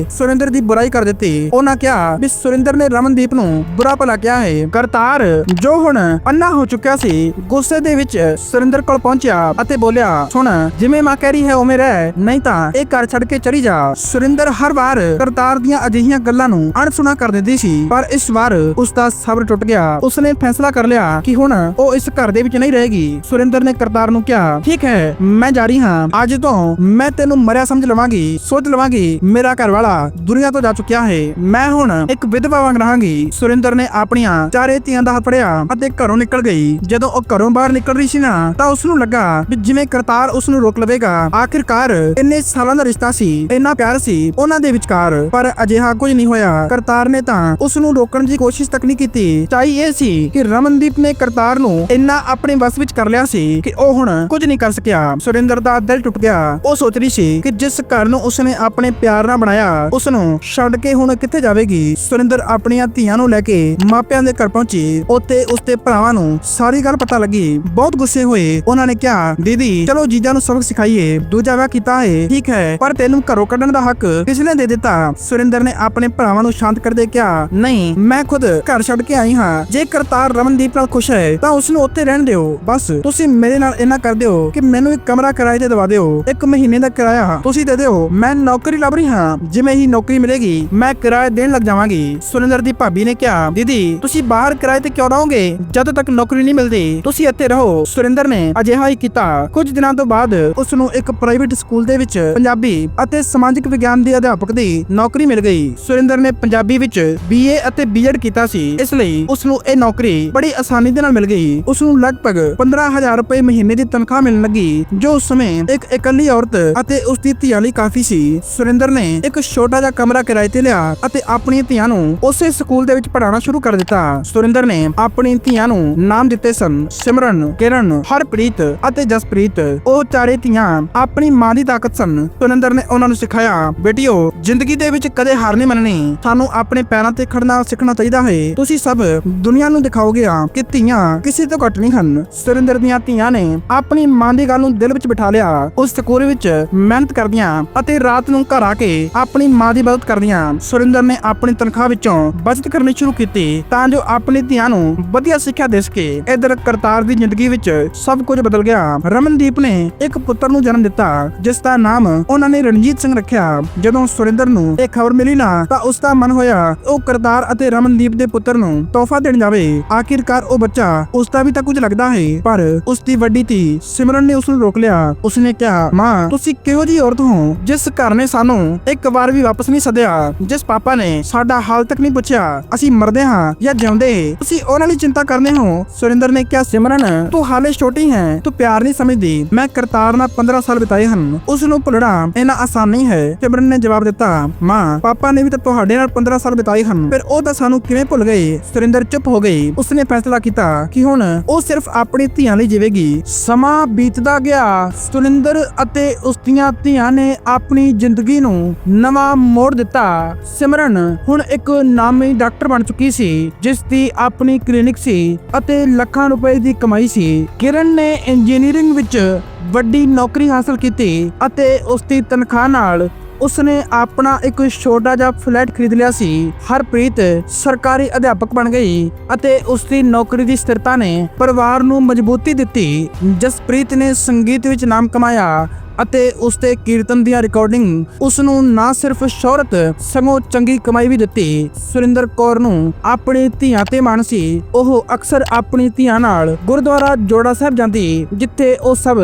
ਸੁਰਿੰਦਰ ਦੀ ਬੁਰਾਈ ਕਰ ਦਿੱਤੀ। ਉਹਨਾਂ ਕਿਹਾ ਵੀ ਸੁਰਿੰਦਰ ਨੇ ਰਮਨਦੀਪ ਨੂੰ ਬੁਰਾ ਭਲਾ ਕਿਹਾ ਹੈ। ਕਰਤਾਰ, ਜੋ ਹੁਣ ਅੰਨਾ ਹੋ ਚੁੱਕਿਆ ਸੀ, ਗੁੱਸੇ ਦੇ ਵਿੱਚ ਸੁਰਿੰਦਰ ਕੋਲ ਪਹੁੰਚਿਆ ਅਤੇ ਬੋਲਿਆ, ਸੁਣ, ਜਿਵੇਂ ਮਾਂ ਕਹਿ ਰਹੀ ਹੈ ਉਵੇਂ ਰਹਿ, ਨਹੀਂ ਤਾਂ ਇਹ ਘਰ ਛੱਡ ਕੇ ਚਲੀ ਜਾ। ਸੁਰਿੰਦਰ ਹਰ ਵਾਰ ਕਰਤਾਰ ਦੀਆਂ ਅਜਿਹੀਆਂ ਗੱਲਾਂ ਨੂੰ ਅਣਸੁਣਾ ਕਰ ਦਿੰਦੀ ਸੀ, ਪਰ ਇਸ ਵਾਰ ਉਸ ਦਾ ਸਬਰ ਟੁੱਟ ਗਿਆ। ਉਸਨੇ ਫੈਸਲਾ ਕਰ ਲਿਆ ਕਿ ਹੁਣ ਉਹ ਇਸ ਘਰ ਦੇ ਵਿੱਚ ਨਹੀਂ ਰਹੇਗੀ। ਸੁਰਿੰਦਰ ਨੇ ਕਰਤਾਰ ਨੂੰ ਕਿਹਾ, ਠੀਕ ਹੈ, ਮੈਂ ਜਾ ਰਹੀ ਹਾਂ। ਅੱਜ ਤੋਂ ਮੈਂ ਤੈਨੂੰ ਮਰਿਆ ਸਮਝ ਲਵਾਂਗੀ ਸੋਚ ਲਵਾਂਗੀ, ਮੇਰਾ ਘਰ ਵਾਲਾ ਦੁਨੀਆ ਤੋਂ ਜਾ ਚੁੱਕਿਆ ਹੈ। ਮੈਂ ਹੁਣ ਇੱਕ ਵਿਧਵਾ ਵਾਂਗ ਰਹਾਂਗੀ। ਸੁਰਿੰਦਰ ਨੇ ਆਪਣੀਆਂ ਚਾਰੇ ਧੀਆਂ ਦਾ ਹੱਥ ਫੜਿਆ ਅਤੇ ਘਰੋਂ ਨਿਕਲ ਗਈ। ਜਦੋਂ ਉਹ ਘਰੋਂ ਬਾਹਰ ਨਿਕਲ ਰਹੀ ਸੀ ਨਾ, ਤਾਂ ਉਸ ਨੂੰ ਲੱਗਾ ਵੀ ਜਿਵੇਂ ਕਰਤਾਰ ਉਸ ਨੂੰ ਰੋਕ ਲਵੇਗਾ। ਆਖਿਰਕਾਰ ਇੰਨੇ ਸਾਲਾਂ ਦਾ ਰਿਸ਼ਤਾ ਸੀ, ਇੰਨਾ ਪਿਆਰ ਸੀ ਉਹਨਾਂ ਦੇ ਵਿਚਕਾਰ, ਪਰ ਅਜਿਹਾ ਕੁਝ ਨਹੀਂ ਹੋਇਆ। ਕਰਤਾਰ ਨੇ ਤਾਂ ਉਸ ਨੂੰ ਰੋਕਣ ਦੀ ਕੋਸ਼ਿਸ਼ ਤੱਕ ਨਹੀਂ ਕੀਤੀ। ਚਾਹੀ ਇਹ ਸੀ ਕਿ ਰਮਨਦੀਪ ਨੇ ਕਰਤਾਰ ਨੂੰ ਇੰਨਾ ਆਪਣੇ ਵਸ ਵਿੱਚ ਕਰ ਲਿਆ ਸੀ ਕਿ ਉਹ ਹੁਣ ਕੁਝ ਨਹੀਂ ਕਰ ਸਕਿਆ। ਸੁਰਿੰਦਰ ਦਾ ਦਿਲ ਟੁੱਟ ਗਿਆ। ਉਹ ਸੋਚ ਰਹੀ ਸੀ ਕਿ ਜਿਸ ਘਰ ਨੂੰ ਉਸਨੇ ਆਪਣੇ ਪਿਆਰ ਨਾਲ ਬਣਾਇਆ ਉਸ ਨੂੰ ਛੱਡ ਕੇ ਹੁਣ ਕਿੱਥੇ ਜਾਵੇਗੀ? ਸੁਰਿੰਦਰ ਆਪਣੀਆਂ ਧੀਆਂ ਨੂੰ ਲੈ ਕੇ ਮਾਪਿਆਂ ਦੇ ਘਰ ਪਹੁੰਚੀ। ਉੱਥੇ ਉਸਦੇ ਭਰਾਵਾਂ ਨੂੰ ਸਾਰੀ ਗੱਲ ਪਤਾ ਲੱਗੀ। ਬਹੁਤ ਗੁੱਸੇ ਹੋਏ। ਉਹਨਾਂ ਨੇ ਕਿਹਾ, ਦੀਦੀ, ਚਲੋ ਜੀਜਾ ਨੂੰ ਸਬਕ ਸਿਖਾਈਏ। ਦੂਜਾ ਵਿਆਹ ਕੀਤਾ ਹੈ। ਠੀਕ ਹੈ, ਪਰ ਤੈਨੂੰ ਘਰੋਂ ਕੱਢਣ ਦਾ ਹੱਕ ਕਿਸ ਨੇ ਦੇ ਦਿੱਤਾ। ਸੁਰਿੰਦਰ ਨੇ ਆਪਣੇ ਭਰਾਵਾਂ ਨੂੰ ਸ਼ਾਂਤ ਕਰਦੇ ਕਿਹਾ, ਨਹੀਂ, ਮੈਂ ਖੁਦ ਘਰ ਛੱਡ ਕੇ ਆਈ ਹਾਂ। ਜੇ ਕਰਤਾਰ ਰਮਨਦੀਪ ਨਾਲ ਖੁਸ਼ ਹੈ, ਤਾਂ ਉਸ ਨੂੰ ਉੱਥੇ ਰਹਿਣ ਦਿਓ। ਬਸ, ਤੁਸੀਂ ਮੇਰੇ ਨਾਲ ਇਹਨਾਂ ਕਰ ਦਿਓ ਕਿ ਮੈਨੂੰ ਇੱਕ ਕਮਰਾ ਕਿਰਾਏ ਤੇ ਦਵਾ ਦਿਓ। ਇੱਕ ਮਹੀਨੇ ਦਾ ਕਿਰਾਇਆ ਤੁਸੀਂ ਦੇ ਦਿਓ। ਮੈਂ ਨੌਕਰੀ ਲੱਭ ਰਹੀ ਹਾਂ। ਜਿਵੇਂ ਹੀ ਨੌਕਰੀ ਮਿਲੇਗੀ, ਮੈਂ ਕਿਰਾਇਆ ਦੇਣ ਲੱਗ ਜਾਵਾਂਗੀ। ਸੁਰਿੰਦਰ ਦੀ ਭਾਬੀ ਨੇ ਕਿਹਾ, ਦੀਦੀ, ਤੁਸੀਂ ਬਾਹਰ ਕਿਰਾਏ ਤੇ ਕਿਉਂ ਰਹੋਗੇ? ਜਦੋਂ ਤੱਕ ਨੌਕਰੀ ਨਹੀਂ ਮਿਲਦੀ, ਤੁਸੀਂ ਇੱਥੇ ਰਹੋ। ਸੁਰਿੰਦਰ ਨੇ ਅਜਿਹਾ ਹੀ ਕੀਤਾ। ਕੁਝ ਦਿਨਾਂ ਤੋਂ ਬਾਅਦ ਉਸ ਨੂੰ ਇੱਕ ਪ੍ਰਾਈਵੇਟ ਸਕੂਲ ਦੇ ਵਿੱਚ ਪੰਜਾਬੀ ਅਤੇ ਸਮਾਜਿਕ ਵਿਗਿਆਨ ਦੇ ਅਧਿਆਪਕ ਦੀ ਨੌਕਰੀ ਮਿਲ ਗਈ। ਸੁਰਿੰਦਰ ਨੇ ਪੰਜਾਬੀ ਵਿੱਚ ਬੀਏ ਅਤੇ ਬੀਐਡ ਕੀਤਾ ਸੀ। ਇਸ ਲਈ ਉਸ ਨੂੰ ਇਹ ਨੌਕਰੀ ਬੜੀ ਆਸਾਨੀ ਦੇ ਨਾਲ ਮਿਲ ਗਈ। ਉਸ ਨੂੰ ਲਗਭਗ 15000 ਰੁਪਏ ਮਹੀਨੇ ਦੀ ਤਨਖਾਹ ਮਿਲਣ ਲੱਗੀ, ਜੋ ਉਸ ਸਮੇਂ ਇੱਕ ਇਕੱਲੀ ਔਰਤ ਅਤੇ ਉਸ ਦੀ ਧੀਆਂ ਲਈ ਕਾਫੀ ਸੀ। ਸੁਰਿੰਦਰ ਨੇ ਇੱਕ ਛੋਟਾ ਜਿਹਾ ਕਮਰਾ ਕਿਰਾਏ ਤੇ ਲਿਆ ਅਤੇ ਆਪਣੀਆਂ ਧੀਆਂ ਨੂੰ ਉਸੇ ਸਕੂਲ ਦੇ ਵਿੱਚ ਪੜਾਉਣਾ ਸ਼ੁਰੂ ਕਰ ਦਿੱਤਾ। ਸੁਰਿੰਦਰ ਨੇ ਆਪਣੀ ਧੀਆਂ ਨੂੰ ਨਾਮ ਦਿੱਤੇ ਸਨ ਸਿਮਰਨ, ਕਿਰਨ, ਹਰਪ੍ਰੀਤ ਅਤੇ ਜਸਪ੍ਰੀਤ। ਉਹ ਚਾਰੇ ਧੀਆਂ ਆਪਣੀ ਮਾਂ ਦੀ ਤਾਕਤ ਸਨ। ਸੁਰਿੰਦਰ ਨੇ ਉਹਨਾਂ ਨੂੰ ਸਿਖਾਇਆ, ਬੇਟੀਓ, ਜ਼ਿੰਦਗੀ ਦੇ ਵਿੱਚ ਕਦੇ ਹਾਰ ਨਹੀਂ ਮੰਨਣੀ। ਸਾਨੂੰ ਆਪਣੇ ਪੈਰਾਂ ਤੇ ਖੜਨਾ, ਸਿੱਖਣਾ ਚਾਹੀਦਾ ਹੈ। ਤੁਸੀਂ ਸਭ ਦੁਨੀਆ ਨੂੰ ਦਿਖਾਓਗੇ ਕਿ ਧੀਆਂ ਕਿਸੇ ਤੋਂ ਘੱਟ ਨਹੀਂ ਹਨ। ਸੁਰਿੰਦਰ ਦੀਆਂ ਧੀਆਂ ਨੇ ਆਪਣੀ ਮਾਂ ਦੀ ਗੱਲ ਨੂੰ ਦਿਲ ਵਿੱਚ ਬਿਠਾ ਲਿਆ। ਉਸ ਸਕੂਲ ਵਿੱਚ ਮਿਹਨਤ ਕਰਦੀਆਂ ਅਤੇ ਰਾਤ ਨੂੰ ਘਰ ਆ ਕੇ ਆਪਣੀ ਮਾਂ ਦੀ ਮਦਦ ਕਰਦੀਆਂ ਸੁਰਿੰਦਰ ਨੇ ਆਪਣੀ ਤਨਖਾਹ ਵਿੱਚੋਂ ਬਚਤ ਕਰਨੀ ਸ਼ੁਰੂ ਕੀਤੀ ਤਾਂ ਜੋ ਆਪਣੀ ਧੀਆਂ ਨੂੰ ਵਧੀਆ ਸਿੱਖਿਆ ਦੇ ਸਕੇ। ਇਧਰ ਕਰਤਾਰ ਦੀ ਜ਼ਿੰਦਗੀ ਵਿੱਚ ਸਭ ਕੁਝ ਬਦਲ ਗਿਆ। ਰਮਨਦੀਪ ਨੇ ਇੱਕ ਪੁੱਤਰ ਨੂੰ ਜਨਮ ਦਿੱਤਾ, ਜਿਸ ਦਾ ਨਾਮ ਉਹਨਾਂ ਨੇ ਰਣਜੀਤ ਸਿੰਘ ਰੱਖਿਆ। ਜਦੋਂ ਸੁਰਿੰਦਰ ਨੂੰ ਇਹ ਖਬਰ ਮਿਲੀ ਨਾ, ਤਾਂ ਉਸ ਦਾ ਮਨ ਹੋਇਆ, ਉਹ ਕਰਤਾਰ ਅਤੇ ਰਮਨਦੀਪ ਦੇ ਪੁੱਤਰ ਨੂੰ ਤੋਹਫਾ ਦੇਣ ਜਾਵੇ। ਆਖਿਰਕਾਰ ਉਹ ਬੱਚਾ ਉਸ ਦਾ ਵੀ ਤਾਂ ਕੁਝ ਲੱਗਦਾ ਹੈ, ਪਰ ਉਸ ਦੀ ਵੱਡੀ ਧੀ ਸਿਮਰਨ ਨੇ ਉਸ ਨੂੰ ਰੋਕ ਲਿਆ। ਉਸਨੇ ਕਿਹਾ, ਮਾਂ, ਤੁਸੀਂ ਕਿਹੋ ਜੀ ਔਰਤ ਹੋ? ਜਿਸ ਘਰ ਨੇ ਸਾਨੂੰ ਇੱਕ ਵਾਰ ਵੀ ਵਾਪਸ ਨਹੀਂ ਸੱਦਿਆ, ਜਿਸ ਪਾਪਾ ਨੇ ਸਾਡਾ ਹਾਲ ਤੱਕ ਨਹੀਂ ਪੁੱਛਿਆ, ਅਸੀਂ ਮਰਦੇ ਹਾਂ ਜਾਂ ਜਿਉਂਦੇ, ਤੁਸੀਂ ਉਹਨਾਂ ਲਈ ਚਿੰਤਾ ਕਰਦੇ ਹੋ। ਸੁਰਿੰਦਰ ਨੇ ਕਿਹਾ, ਸਿਮਰਨ, ਤੂੰ ਹਾਲੇ ਛੋਟੀ ਹੈ, ਤੂੰ ਪਿਆਰ ਨਹੀਂ ਸਮਝਦੀ। ਮੈਂ ਕਰਤਾਰ ਨਾਲ 15 ਸਾਲ ਬਿਤਾਏ ਹਨ। ਉਸ ਨੂੰ ਭੁੱਲਣਾ ਇੰਨਾ ਆਸਾਨ ਨਹੀਂ ਹੈ। ਸਿਮਰਨ ਨੇ ਜਵਾਬ ਦਿੱਤਾ, ਮਾਂ, ਪਾਪਾ ਨੇ ਵੀ ਤਾਂ ਤੁਹਾਡੇ ਨਾਲ 15 ਸਾਲ ਬਿਤਾਏ ਹਨ। ਫਿਰ ਉਹ ਤਾਂ ਸਾਨੂੰ ਕਿਵੇਂ ਭੁੱਲ ਗਏ? ਸੁਰਿੰਦਰ ਚੁੱਪ ਹੋ ਗਈ। ਉਸਨੇ ਫੈਸਲਾ ਕੀਤਾ ਕਿ ਹੁਣ ਉਹ ਸਿਰਫ ਆਪਣੀ ਧੀਆਂ ਲਈ ਜੀਵੇਗੀ। ਸਮਾਂ ਬੀਤਦਾ ਗਿਆ। ਸੁਰਿੰਦਰ ਅਤੇ ਉਸ ਦੀਆਂ ਧੀਆਂ ਨੇ ਆਪਣੀ ਜ਼ਿੰਦਗੀ ਨੂੰ ਨਵਾਂ ਮੋੜ ਦਿੱਤਾ। ਸਿਮਰਨ ਹੁਣ ਇੱਕ ਨਾਮੀ ਡਾਕਟਰ ਬਣ ਚੁੱਕੀ ਸੀ, ਜਿਸ ਦੀ ਆਪਣੀ ਕਲੀਨਿਕ ਸੀ ਅਤੇ ਲੱਖਾਂ ਰੁਪਏ ਦੀ ਕਮਾਈ ਸੀ। ਕਿਰਨ ਨੇ ਇੰਜੀਨੀਅਰਿੰਗ ਵਿੱਚ ਵੱਡੀ ਨੌਕਰੀ ਹਾਸਲ ਕੀਤੀ ਅਤੇ ਉਸ ਦੀ ਤਨਖਾਹ ਨਾਲ ਉਸਨੇ ਆਪਣਾ ਇੱਕ ਛੋਟਾ ਜਿਹਾ ਫਲੈਟ ਖਰੀਦ ਲਿਆ ਸੀ। ਹਰਪ੍ਰੀਤ ਸਰਕਾਰੀ ਅਧਿਆਪਕ ਬਣ ਗਈ ਅਤੇ ਉਸ ਦੀ ਨੌਕਰੀ ਦੀ ਸਥਿਰਤਾ ਨੇ ਪਰਿਵਾਰ ਨੂੰ ਮਜ਼ਬੂਤੀ ਦਿੱਤੀ। ਜਸਪ੍ਰੀਤ ਨੇ ਸੰਗੀਤ ਵਿੱਚ ਨਾਮ ਕਮਾਇਆ ਅਤੇ ਉਸ ਦੇ ਕੀਰਤਨ ਦੀਆਂ ਰਿਕਾਰਡਿੰਗ ਉਸ ਨੂੰ ਨਾ ਸਿਰਫ ਸ਼ੋਹਰਤ, ਸਗੋਂ ਚੰਗੀ ਕਮਾਈ ਵੀ ਦਿੱਤੀ। ਸੁਰਿੰਦਰ ਕੌਰ ਨੂੰ ਆਪਣੀ ਧੀਆਂ ਤੇ ਮਾਣ ਸੀ। ਉਹ ਅਕਸਰ ਆਪਣੀ ਧੀਆਂ ਨਾਲ ਗੁਰਦੁਆਰਾ ਜੋੜਾ ਸਾਹਿਬ ਜਾਂਦੀ, ਜਿੱਥੇ ਉਹ ਸਭ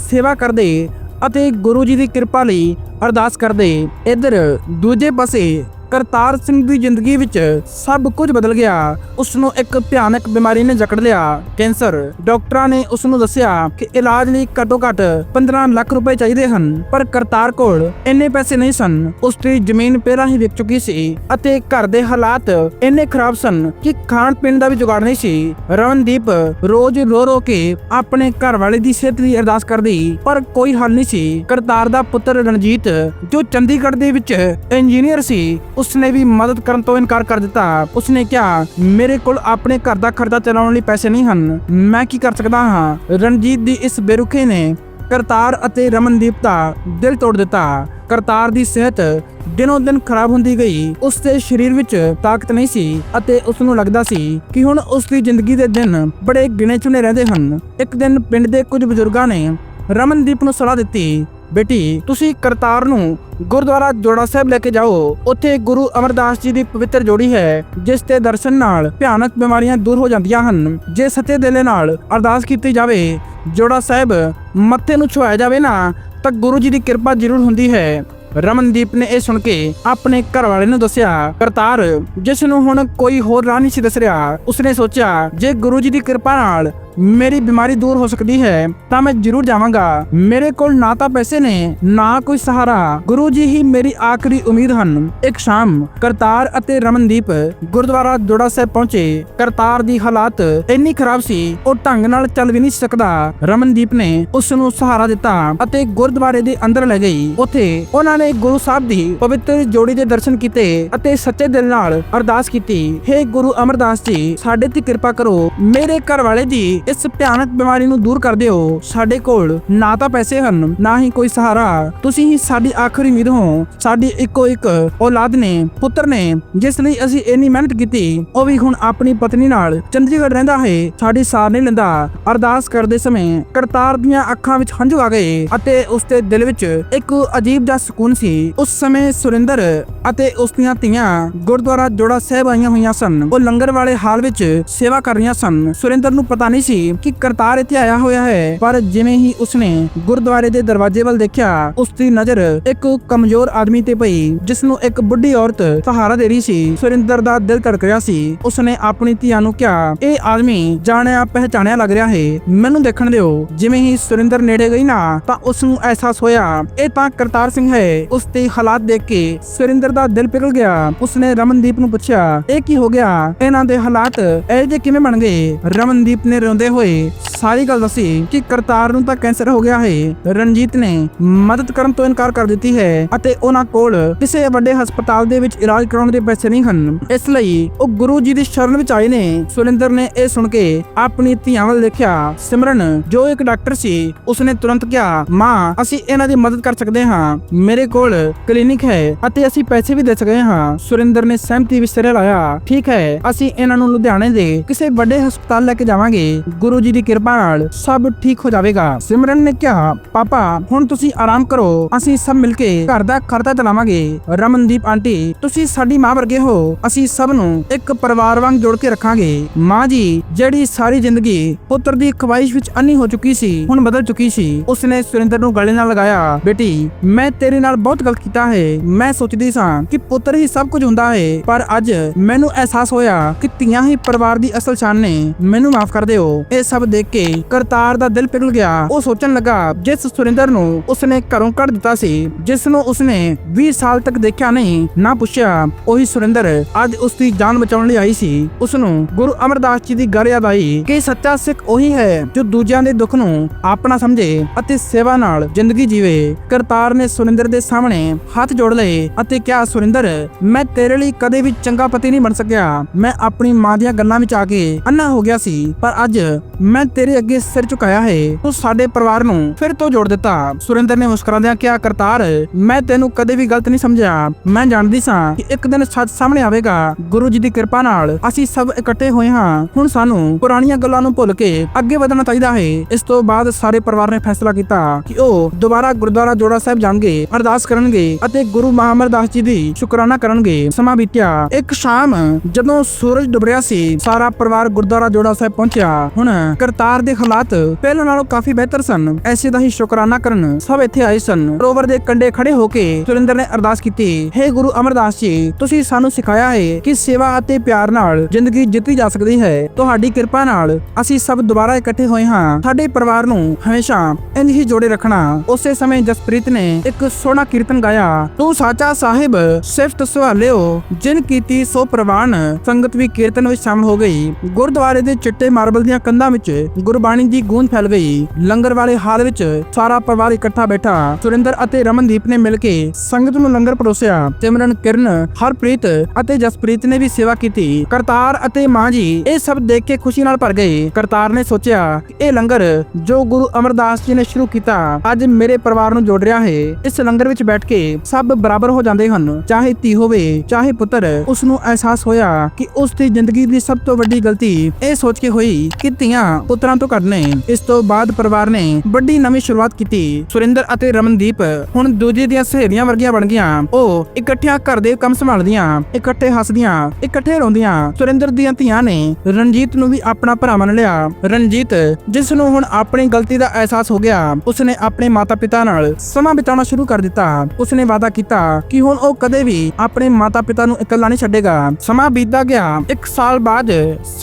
ਸੇਵਾ ਕਰਦੇ ਅਤੇ ਗੁਰੂ ਜੀ ਦੀ ਕਿਰਪਾ ਲਈ ਅਰਦਾਸ ਕਰਦੇ। ਇੱਧਰ ਦੂਜੇ ਪਾਸੇ ਕਰਤਾਰ ਸਿੰਘ ਦੀ ਜ਼ਿੰਦਗੀ ਵਿੱਚ ਸਭ ਕੁਝ ਬਦਲ ਗਿਆ। ਉਸ ਨੂੰ ਇੱਕ ਭਿਆਨਕ ਬਿਮਾਰੀ ਨੇ ਜਕੜ ਲਿਆ। ਕੈਂਸਰ। ਡਾਕਟਰਾਂ ਨੇ ਉਸ ਨੂੰ ਦੱਸਿਆ ਕਿ ਇਲਾਜ ਲਈ ਘੱਟੋ ਘੱਟ 15 ਲੱਖ ਰੁਪਏ ਚਾਹੀਦੇ ਹਨ, ਪਰ ਕਰਤਾਰ ਕੋਲ ਇੰਨੇ ਪੈਸੇ ਨਹੀਂ ਸਨ। ਉਸ ਦੀ ਜ਼ਮੀਨ ਪਹਿਲਾਂ ਹੀ ਵਿਕ ਚੁੱਕੀ ਸੀ ਅਤੇ ਘਰ ਦੇ ਹਾਲਾਤ ਇੰਨੇ ਖਰਾਬ ਸਨ ਕਿ ਖਾਣ ਪੀਣ ਦਾ ਵੀ ਜੁਗਾੜ ਨਹੀਂ ਸੀ। ਰਵਨਦੀਪ ਰੋਜ਼ ਰੋ ਰੋ ਕੇ ਆਪਣੇ ਘਰ ਵਾਲੇ ਦੀ ਸਿਹਤ ਦੀ ਅਰਦਾਸ ਕਰਦੀ, ਪਰ ਕੋਈ ਹੱਲ ਨਹੀਂ ਸੀ। ਕਰਤਾਰ ਦਾ ਪੁੱਤਰ ਰਣਜੀਤ, ਜੋ ਚੰਡੀਗੜ੍ਹ ਦੇ ਵਿੱਚ ਇੰਜੀਨੀਅਰ ਸੀ ਉਸਨੇ ਵੀ ਮਦਦ ਕਰਨ ਤੋਂ ਇਨਕਾਰ ਕਰ ਦਿੱਤਾ। ਉਸਨੇ ਕਿਹਾ, ਮੇਰੇ ਕੋਲ ਆਪਣੇ ਘਰ ਦਾ ਖਰਚਾ ਚਲਾਉਣ ਲਈ ਪੈਸੇ ਨਹੀਂ ਹਨ। ਮੈਂ ਕੀ ਕਰ ਸਕਦਾ ਹਾਂ? ਰਣਜੀਤ ਦੀ ਇਸ ਬੇਰੁਖੇ ਨੇ ਕਰਤਾਰ ਅਤੇ ਰਮਨਦੀਪ ਦਾ ਦਿਲ ਤੋੜ ਦਿੱਤਾ। ਕਰਤਾਰ ਦੀ ਸਿਹਤ ਦਿਨੋਂ ਦਿਨ ਖਰਾਬ ਹੁੰਦੀ ਗਈ। ਉਸ ਦੇ ਸਰੀਰ ਵਿੱਚ ਤਾਕਤ ਨਹੀਂ ਸੀ ਅਤੇ ਉਸ ਨੂੰ ਲੱਗਦਾ ਸੀ ਕਿ ਹੁਣ ਉਸ ਦੀ ਜ਼ਿੰਦਗੀ ਦੇ ਦਿਨ ਬੜੇ ਗਿਣੇ ਚੁਣੇ ਰਹਿੰਦੇ ਹਨ। ਇੱਕ ਦਿਨ ਪਿੰਡ ਦੇ ਕੁਝ ਬਜ਼ੁਰਗਾਂ ਨੇ ਰਮਨਦੀਪ ਨੂੰ ਸਲਾਹ ਦਿੱਤੀ ਬੇਟੀ, ਤੁਸੀਂ ਕਰਤਾਰ ਨੂੰ ਗੁਰਦੁਆਰਾ ਜੋੜਾ ਸਾਹਿਬ ਲੈ ਕੇ ਜਾਓ। ਉੱਥੇ ਗੁਰੂ ਅਮਰਦਾਸ ਜੀ ਦੀ ਪਵਿੱਤਰ ਜੋੜੀ ਹੈ, ਜਿਸ ਦੇ ਦਰਸ਼ਨ ਨਾਲ ਭਿਆਨਕ ਬਿਮਾਰੀਆਂ ਦੂਰ ਹੋ ਜਾਂਦੀਆਂ ਹਨ। ਜੇ ਸੱਚੇ ਦਿਲ ਨਾਲ ਅਰਦਾਸ ਕੀਤੀ ਜਾਵੇ, ਜੋੜਾ ਸਾਹਿਬ ਮੱਥੇ ਨੂੰ ਛੁਆਇਆ ਜਾਵੇ ਨਾ, ਤਾਂ ਗੁਰੂ ਜੀ ਦੀ ਕਿਰਪਾ ਜ਼ਰੂਰ ਹੁੰਦੀ ਹੈ। ਰਮਨਦੀਪ ਨੇ ਇਹ ਸੁਣ ਕੇ ਆਪਣੇ ਘਰ ਵਾਲੇ ਨੂੰ ਦੱਸਿਆ, ਕਰਤਾਰ, ਜਿਸ ਨੂੰ ਹੁਣ ਕੋਈ ਹੋਰ ਰਾਹ ਨਹੀਂ ਸੀ ਦੱਸ ਰਿਹਾ, ਉਸਨੇ ਸੋਚਿਆ, ਜੇ ਗੁਰੂ ਜੀ ਦੀ ਕਿਰਪਾ ਨਾਲ ਮੇਰੀ ਬਿਮਾਰੀ ਦੂਰ ਹੋ ਸਕਦੀ ਹੈ ਤਾਂ ਮੈਂ ਜ਼ਰੂਰ ਜਾਵਾਂਗਾ ਮੇਰੇ ਕੋਲ ਨਾ ਤਾਂ ਪੈਸੇ ਨੇ ਨਾ ਕੋਈ ਸਹਾਰਾ ਗੁਰੂ ਜੀ ਹੀ ਮੇਰੀ ਆਖਰੀ ਉਮੀਦ ਹਨ ਇੱਕ ਸ਼ਾਮ ਕਰਤਾਰ ਅਤੇ ਰਮਨਦੀਪ ਗੁਰਦੁਆਰਾ ਜੋੜਾ ਸਾਹਿਬ ਪਹੁੰਚੇ ਕਰਤਾਰ ਦੀ ਹਾਲਾਤ ਇੰਨੀ ਖਰਾਬ ਸੀ ਉਹ ਢੰਗ ਨਾਲ ਚੱਲ ਵੀ ਨਹੀਂ ਸਕਦਾ ਰਮਨਦੀਪ ਨੇ ਉਸ ਨੂੰ ਸਹਾਰਾ ਦਿੱਤਾ ਅਤੇ ਗੁਰਦੁਆਰੇ ਦੇ ਅੰਦਰ ਲੈ ਗਈ ਉੱਥੇ ਉਹਨਾਂ ਨੇ ਗੁਰੂ ਸਾਹਿਬ ਦੀ ਪਵਿੱਤਰ ਜੋੜੀ ਦੇ ਦਰਸ਼ਨ ਕੀਤੇ ਅਤੇ ਸੱਚੇ ਦਿਲ ਨਾਲ ਅਰਦਾਸ ਕੀਤੀ हे ਗੁਰੂ ਅਮਰਦਾਸ ਜੀ ਸਾਡੇ ਤੇ ਕਿਰਪਾ ਕਰੋ ਮੇਰੇ ਘਰ ਵਾਲੇ ਦੀ ਇਸ ਭਿਆਨਕ ਬਿਮਾਰੀ ਨੂੰ ਦੂਰ ਕਰ ਦਿਓ ਸਾਡੇ ਕੋਲ ਨਾ ਤਾਂ ਪੈਸੇ ਹਨ, ਨਾ ਹੀ ਕੋਈ ਸਹਾਰਾ। ਤੁਸੀਂ ਹੀ ਸਾਡੀ ਆਖਰੀ ਉਮੀਦ ਹੋ। ਸਾਡੀ ਇੱਕੋ ਇੱਕ ਔਲਾਦ ਨੇ, ਪੁੱਤਰ ਨੇ, ਜਿਸ ਲਈ ਅਸੀਂ ਇੰਨੀ ਮਿਹਨਤ ਕੀਤੀ, ਉਹ ਵੀ ਹੁਣ ਆਪਣੀ ਪਤਨੀ ਨਾਲ ਚੰਡੀਗੜ੍ਹ ਰਹਿੰਦਾ ਹੈ। ਸਾਡੀ ਸਾਰ ਨਹੀਂ ਲੈਂਦਾ। ਅਰਦਾਸ ਕਰਦੇ ਸਮੇਂ ਕਰਤਾਰ ਦੀਆਂ ਅੱਖਾਂ ਵਿੱਚ ਹੰਝੂ ਆ ਗਏ ਅਤੇ ਉਸ ਦੇ ਦਿਲ ਵਿੱਚ ਇੱਕ ਅਜੀਬ ਜਿਹਾ ਸਕੂਨ ਸੀ। ਉਸ ਸਮੇਂ ਸੁਰਿੰਦਰ ਅਤੇ ਉਸ ਦੀਆਂ ਧੀਆਂ ਗੁਰਦੁਆਰਾ ਜੋੜਾ ਸਾਹਿਬ ਆਈਆਂ ਹੋਈਆਂ ਸਨ। ਉਹ ਲੰਗਰ ਵਾਲੇ ਹਾਲ ਵਿੱਚ ਸੇਵਾ ਕਰ ਰਹੀਆਂ ਸਨ। ਸੁਰਿੰਦਰ ਨੂੰ ਪਤਾ ਨਹੀਂ ਸੀ ਕਿ ਕਰਤਾਰ ਇੱਥੇ ਆਇਆ ਹੋਇਆ ਹੈ। ਪਰ ਜਿਵੇਂ ਹੀ ਉਸਨੇ ਗੁਰਦੁਆਰੇ ਦੇ ਦਰਵਾਜ਼ੇ ਵੱਲ ਦੇਖਿਆ ਉਸ ਦੀ ਨਜ਼ਰ ਇੱਕ ਕਮਜ਼ੋਰ ਆਦਮੀ ਤੇ ਪਈ ਜਿਸ ਨੂੰ ਇੱਕ ਬੁੱਢੀ ਔਰਤ ਸਹਾਰਾ ਦੇ ਰਹੀ ਸੀ। ਸੁਰਿੰਦਰ ਦਾ ਦਿਲ ਧੜਕ ਰਿਹਾ ਸੀ। ਉਸਨੇ ਆਪਣੀ ਧੀਆਂ ਨੂੰ ਕਿਹਾ, ਇਹ ਆਦਮੀ ਜਾਣਿਆ, ਪਹਿਚਾਣਿਆ ਲੱਗ ਰਿਹਾ ਹੈ। ਮੈਨੂੰ ਦੇਖਣ ਦਿਓ। ਜਿਵੇਂ ਹੀ ਸੁਰਿੰਦਰ ਨੇੜੇ ਗਈ ਨਾ, ਤਾਂ ਉਸ ਨੂੰ ਅਹਿਸਾਸ ਹੋਇਆ, ਇਹ ਤਾਂ ਕਰਤਾਰ ਸਿੰਘ ਹੈ। ਉਸ ਦੇ ਹਾਲਾਤ ਦੇਖ ਕੇ ਸੁਰਿੰਦਰ ਦਾ ਦਿਲ ਪਿਘਲ ਗਿਆ। ਉਸਨੇ ਰਮਨਦੀਪ ਨੂੰ ਪੁੱਛਿਆ, ਇਹ ਕੀ ਹੋ ਗਿਆ? ਇਹਨਾਂ ਦੇ ਹਾਲਾਤ ਇਹ ਜੇ ਕਿਵੇਂ ਬਣ ਗਏ? ਰਮਨਦੀਪ ਨੇ ਰੋਂਦੇ ਹੋਏ ਸਾਰੀ ਗੱਲ ਦੱਸੀ ਕਿ ਕਰਤਾਰ ਨੂੰ ਤਾਂ ਕੈਂਸਰ ਹੋ ਗਿਆ ਹੈ। ਰਣਜੀਤ ਨੇ ਮਦਦ ਕਰਨ ਤੋਂ ਇਨਕਾਰ ਕਰ ਦਿੱਤੀ ਹੈ ਅਤੇ ਉਹਨਾਂ ਕੋਲ ਕਿਸੇ ਵੱਡੇ ਹਸਪਤਾਲ ਦੇ ਵਿੱਚ ਇਲਾਜ ਕਰਾਉਣ ਦੇ ਪੈਸੇ ਨਹੀਂ ਹਨ। ਇਸ ਲਈ ਉਹ ਗੁਰੂ ਜੀ ਦੀ ਸ਼ਰਨ ਵਿੱਚ ਆਏ ਨੇ। ਸੁਰਿੰਦਰ ਨੇ ਇਹ ਸੁਣ ਕੇ ਆਪਣੀ ਧੀਆਂ ਵੱਲ ਦੇਖਿਆ। ਸਿਮਰਨ, ਜੋ ਇੱਕ ਡਾਕਟਰ ਸੀ, ਉਸਨੇ ਤੁਰੰਤ ਕਿਹਾ, ਮਾਂ, ਅਸੀਂ ਇਹਨਾਂ ਦੀ ਮਦਦ ਕਰ ਸਕਦੇ ਹਾਂ। ਮੇਰੇ ਕੋਲ ਕਲੀਨਿਕ ਹੈ ਅਤੇ ਅਸੀਂ ਪੈਸੇ ਵੀ ਦੇ ਸਕਦੇ ਹਾਂ। ਸੁਰਿੰਦਰ ਨੇ ਸਹਿਮਤੀ ਵਿੱਚ ਸਿਰ ਲਾਇਆ ਠੀਕ ਹੈ, ਅਸੀਂ ਇਹਨਾਂ ਨੂੰ ਲੁਧਿਆਣੇ ਦੇ ਕਿਸੇ ਵੱਡੇ ਹਸਪਤਾਲ ਲੈ ਕੇ ਜਾਵਾਂਗੇ। ਗੁਰੂ ਜੀ ਦੀ ਕਿਰਪਾ ਨਾਲ ਸਭ ਠੀਕ ਹੋ ਜਾਵੇਗਾ। ਸਿਮਰਨ ਨੇ ਕਿਹਾ, ਪਾਪਾ, ਹੁਣ ਤੁਸੀਂ ਆਰਾਮ ਕਰੋ। ਅਸੀਂ ਸਭ ਮਿਲ ਕੇ ਘਰ ਦਾ ਖਰਚਾ ਚਲਾਵਾਂਗੇ ਰਮਨਦੀਪ ਆਂਟੀ, ਤੁਸੀਂ ਸਾਡੀ ਮਾਂ ਵਰਗੇ ਹੋ। ਅਸੀਂ ਸਭ ਨੂੰ ਇੱਕ ਪਰਿਵਾਰ ਵਾਂਗ ਜੋੜ ਕੇ ਰੱਖਾਂਗੇ। ਮਾਂ ਜੀ, ਜਿਹੜੀ ਸਾਰੀ ਜ਼ਿੰਦਗੀ ਪੁੱਤਰ ਦੀ ਖਵਾਇਸ਼ ਵਿੱਚ ਅੰਨੀ ਹੋ ਚੁੱਕੀ ਸੀ, ਹੁਣ ਬਦਲ ਚੁੱਕੀ ਸੀ। ਉਸਨੇ ਸੁਰਿੰਦਰ ਨੂੰ ਗਲੇ ਨਾਲ ਲਗਾਇਆ, ਬੇਟੀ, ਮੈਂ ਤੇਰੇ ਨਾਲ ਬਹੁਤ ਗਲਤ ਕੀਤਾ ਹੈ। ਮੈਂ ਸੋਚਦੀ ਸਾਂ ਕਿ ਪੁੱਤਰ ਹੀ ਸਭ ਕੁਝ ਹੁੰਦਾ ਹੈ, ਪਰ ਅੱਜ ਮੈਨੂੰ ਅਹਿਸਾਸ ਹੋਇਆ ਕਿ ਧੀਆਂ ਹੀ ਪਰਿਵਾਰ ਦੀ ਅਸਲ ਸ਼ਾਨ ਨੇ। ਮੈਨੂੰ ਮਾਫ ਕਰ ਦਿਓ। ਇਹ ਸਭ ਦੇਖ ਕੇ ਕਰਤਾਰ ਦਾ ਦਿਲ ਪਿਘਲ ਗਿਆ। ਉਹ ਸੋਚਣ ਲੱਗਾ, ਜਿਸ ਸੁਰਿੰਦਰ ਨੂੰ ਉਸਨੇ ਘਰੋਂ ਕੱਢ ਦਿੱਤਾ ਸੀ, ਜਿਸ ਨੂੰ ਉਸਨੇ 20 ਸਾਲ ਤੱਕ ਦੇਖਿਆ ਨਹੀਂ, ਨਾ ਪੁੱਛਿਆ, ਉਹੀ ਸੁਰਿੰਦਰ ਅੱਜ ਉਸ ਦੀ ਜਾਨ ਬਚਾਉਣ ਲਈ ਆਈ ਸੀ। ਉਸ ਨੂੰ ਗੁਰੂ ਅਮਰਦਾਸ ਜੀ ਦੀ ਗੱਲ ਯਾਦ ਆਈ ਕਿ ਸੱਚਾ ਸਿੱਖ ਉਹੀ ਹੈ ਜੋ ਦੂਜਿਆਂ ਦੇ ਦੁੱਖ ਨੂੰ ਆਪਣਾ ਸਮਝੇ ਅਤੇ ਸੇਵਾ ਨਾਲ ਜ਼ਿੰਦਗੀ ਜੀਵੇ। ਕਰਤਾਰ ਨੇ ਸੁਰਿੰਦਰ ਦੇ ਸਾਹਮਣੇ ਹੱਥ ਜੋੜ ਲਏ ਅਤੇ ਕਿਹਾ, ਸੁਰਿੰਦਰ, ਮੈਂ ਤੇਰੇ ਲਈ ਕਦੇ ਵੀ ਚੰਗਾ ਪਤੀ ਨਹੀਂ ਬਣ ਸਕਿਆ। ਮੈਂ ਆਪਣੀ ਮਾਂ ਦੀਆਂ ਗੱਲਾਂ ਵਿੱਚ ਆ ਕੇ ਅੰਨਾ ਹੋ ਗਿਆ ਸੀ, ਪਰ ਅੱਜ ਮੈਂ ਤੇਰੇ ਅੱਗੇ ਸਿਰ ਝੁਕਾਇਆ ਹੈ। ਤੂੰ ਸਾਡੇ ਪਰਿਵਾਰ ਨੂੰ ਫਿਰ ਤੋਂ ਜੋੜ ਦਿੱਤਾ। ਸੁਰਿੰਦਰ ਨੇ ਮੁਸਕਰਾਉਂਦਿਆਂ ਕਿਹਾ, ਕਰਤਾਰ, ਮੈਂ ਤੈਨੂੰ ਕਦੇ ਵੀ ਗਲਤ ਨਹੀਂ ਸਮਝਿਆ। ਮੈਂ ਜਾਣਦੀ ਸਾਂ ਕਿ ਇੱਕ ਦਿਨ ਸੱਚ ਸਾਹਮਣੇ ਆਵੇਗਾ। ਗੁਰੂ ਜੀ ਦੀ ਕਿਰਪਾ ਨਾਲ ਅਸੀਂ ਸਭ ਇਕੱਠੇ ਹੋਏ ਹਾਂ। ਹੁਣ ਸਾਨੂੰ ਪੁਰਾਣੀਆਂ ਗੱਲਾਂ ਨੂੰ ਭੁੱਲ ਕੇ ਅੱਗੇ ਵਧਣਾ ਚਾਹੀਦਾ ਹੈ। ਇਸ ਤੋਂ ਬਾਅਦ ਸਾਰੇ ਪਰਿਵਾਰ ਨੇ ਫੈਸਲਾ ਕੀਤਾ ਕਿ ਉਹ ਦੁਬਾਰਾ ਗੁਰਦੁਆਰਾ ਜੋੜਾ ਸਾਹਿਬ ਜਾਣਗੇ, ਅਰਦਾਸ ਕਰਨਗੇ ਅਤੇ ਗੁਰੂ ਮਹਾਮਰਦਾਸ ਜੀ ਦੀ ਸ਼ੁਕਰਾਨਾ ਕਰਨਗੇ। ਸਮਾਂ ਬੀਤਿਆ। ਇੱਕ ਸ਼ਾਮ ਜਦੋਂ ਸੂਰਜ ਡੁੱਬ ਰਿਹਾ ਸੀ, ਸਾਰਾ ਪਰਿਵਾਰ ਗੁਰਦੁਆਰਾ ਜੋੜਾ ਸਾਹਿਬ ਪਹੁੰਚਿਆ। ਹੁਣ ਕਰਤਾਰ ਦੇ ਹਾਲਾਤ ਪਹਿਲਾਂ ਨਾਲੋਂ ਕਾਫੀ ਬਿਹਤਰ ਸਨ। ਐਸੇ ਦਾ ਹੀ ਸ਼ੁਕਰਾਨਾ ਕਰਨ ਸਭ ਇੱਥੇ ਆਏ ਸਨ। ਸਰੋਵਰ ਦੇ ਕੰਢੇ ਖੜੇ ਹੋ ਕੇ ਸੁਰਿੰਦਰ ਨੇ ਅਰਦਾਸ ਕੀਤੀ हे ਗੁਰੂ ਅਮਰਦਾਸ ਜੀ, ਤੁਸੀਂ ਸਾਨੂੰ ਸਿਖਾਇਆ ਹੈ ਕਿ ਸੇਵਾ ਅਤੇ ਪਿਆਰ ਨਾਲ ਜ਼ਿੰਦਗੀ ਜਿੱਤੀ ਜਾ ਸਕਦੀ ਹੈ। ਤੁਹਾਡੀ ਕਿਰਪਾ ਨਾਲ ਅਸੀਂ ਸਭ ਦੁਬਾਰਾ ਇਕੱਠੇ ਹੋਏ ਹਾਂ। ਸਾਡੇ ਪਰਿਵਾਰ ਨੂੰ ਹਮੇਸ਼ਾ ਇੰਜ ਹੀ ਜੋੜੇ ਰੱਖਣਾ। ਉਸੇ ਸਮੇਂ ਜਸਪ੍ਰੀਤ ਨੇ ਇੱਕ ਸੋਹਣਾ ਕੀਰਤਨ ਗਾਇਆ, ਤੂੰ ਸਾਚਾ ਸਾਹਿਬ, ਸਿਫਤ ਸਵਾਲਿਓ, ਜਿਨ ਕੀਤੀ ਸੋ ਪ੍ਰਵਾਨ, ਸੰਗਤ ਵੀ ਕੀਰਤਨ ਵਿੱਚ ਸ਼ਾਮਲ ਹੋ ਗਈ। ਗੁਰਦੁਆਰੇ ਦੇ ਚਿੱਟੇ ਮਾਰਬਲ ਦੀਆਂ ਕੰਧਾਂ ਵਿੱਚ ਗੁਰਬਾਣੀ ਦੀ ਗੂੰਜ ਫੈਲ ਗਈ। ਲੰਗਰ ਵਾਲੇ ਹਾਲ ਵਿੱਚ ਸਾਰਾ ਪਰਿਵਾਰ ਇਕੱਠਾ ਬੈਠਾ। ਸੁਰਿੰਦਰ ਅਤੇ ਰਮਨਦੀਪ ਨੇ ਮਿਲ ਕੇ ਸੰਗਤ ਨੂੰ ਲੰਗਰ ਪਰੋਸਿਆ। ਸਿਮਰਨ, ਕਿਰਨ, ਹਰਪ੍ਰੀਤ ਅਤੇ ਜਸਪ੍ਰੀਤ ਨੇ ਵੀ ਸੇਵਾ ਕੀਤੀ। ਕਰਤਾਰ ਅਤੇ ਮਾਂ ਜੀ ਇਹ ਸਭ ਦੇਖ ਕੇ ਖੁਸ਼ੀ ਨਾਲ ਭਰ ਗਏ। ਕਰਤਾਰ ਨੇ ਸੋਚਿਆ ਇਹ ਲੰਗਰ ਜੋ ਗੁਰੂ ਅਮਰਦਾਸ ਜੀ ਨੇ ਸ਼ੁਰੂ ਕੀਤਾ, ਅੱਜ ਮੇਰੇ ਪਰਿਵਾਰ ਨੂੰ ਜੋੜ ਰਿਹਾ ਹੈ। ਇਸ ਲੰਗਰ ਵਿੱਚ ਬੈਠ ਕੇ ਸਭ ਬਰਾਬਰ ਹੋ ਜਾਂਦੇ ਹਨ। ਚਾਹੇ ਧੀ ਹੋਵੇ, ਚਾਹੇ ਪੁੱਤਰ ਉਸ ਨੂੰ ਅਹਿਸਾਸ ਹੋਇਆ ਕਿ ਉਸ ਦੀ ਜ਼ਿੰਦਗੀ ਦੀ ਸਭ ਤੋਂ ਵੱਡੀ ਗਲਤੀ ਇਹ ਸੋਚ ਕੇ ਹੋਈ ਕਿ ਧੀਆਂ ਪੁੱਤਰਾਂ ਤੋਂ ਘੱਟ ਇਸ ਤੋਂ ਬਾਅਦ ਪਰਿਵਾਰ ਨੇ ਵੱਡੀ ਨਵੀਂ ਸ਼ੁਰੂਆਤ ਕੀਤੀ। ਸੁਰਿੰਦਰ ਅਤੇ ਰਮਨਦੀਪ ਹੁਣ ਦੂਜੇ ਦੀਆਂ ਸਹੇਲੀਆਂ ਵਰਗੀਆਂ ਬਣ ਗਈਆਂ। ਉਹ ਇਕੱਠਿਆਂ ਘਰ ਦੇ ਕੰਮ ਸੰਭਾਲਦੀਆਂ, ਇਕੱਠੇ ਹੱਸਦੀਆਂ, ਇਕੱਠੇ ਰੋਂਦੀਆਂ। ਸੁਰਿੰਦਰ ਦੀਆਂ ਧੀਆਂ ਨੇ ਰਣਜੀਤ ਨੂੰ ਵੀ ਆਪਣਾ ਭਰਾ ਮੰਨ ਲਿਆ। ਰਣਜੀਤ, ਜਿਸ ਨੂੰ ਹੁਣ ਆਪਣੀ ਗਲਤੀ ਦਾ ਅਹਿਸਾਸ ਹੋ ਗਿਆ, ਉਸਨੇ ਆਪਣੇ ਮਾਤਾ-ਪਿਤਾ ਨਾਲ ਸਮਾਂ ਬਿਤਾਉਣਾ ਸ਼ੁਰੂ ਕਰ ਦਿੱਤਾ। ਉਸਨੇ ਵਾਅਦਾ ਕੀਤਾ ਕਿ ਹੁਣ ਉਹ ਕਦੇ ਵੀ ਆਪਣੇ ਮਾਤਾ-ਪਿਤਾ ਨੂੰ ਇਕੱਲਾ ਨਹੀਂ ਛੱਡੇਗਾ। ਸਮਾਂ ਬੀਤਦਾ ਗਿਆ। ਇੱਕ ਸਾਲ ਬਾਅਦ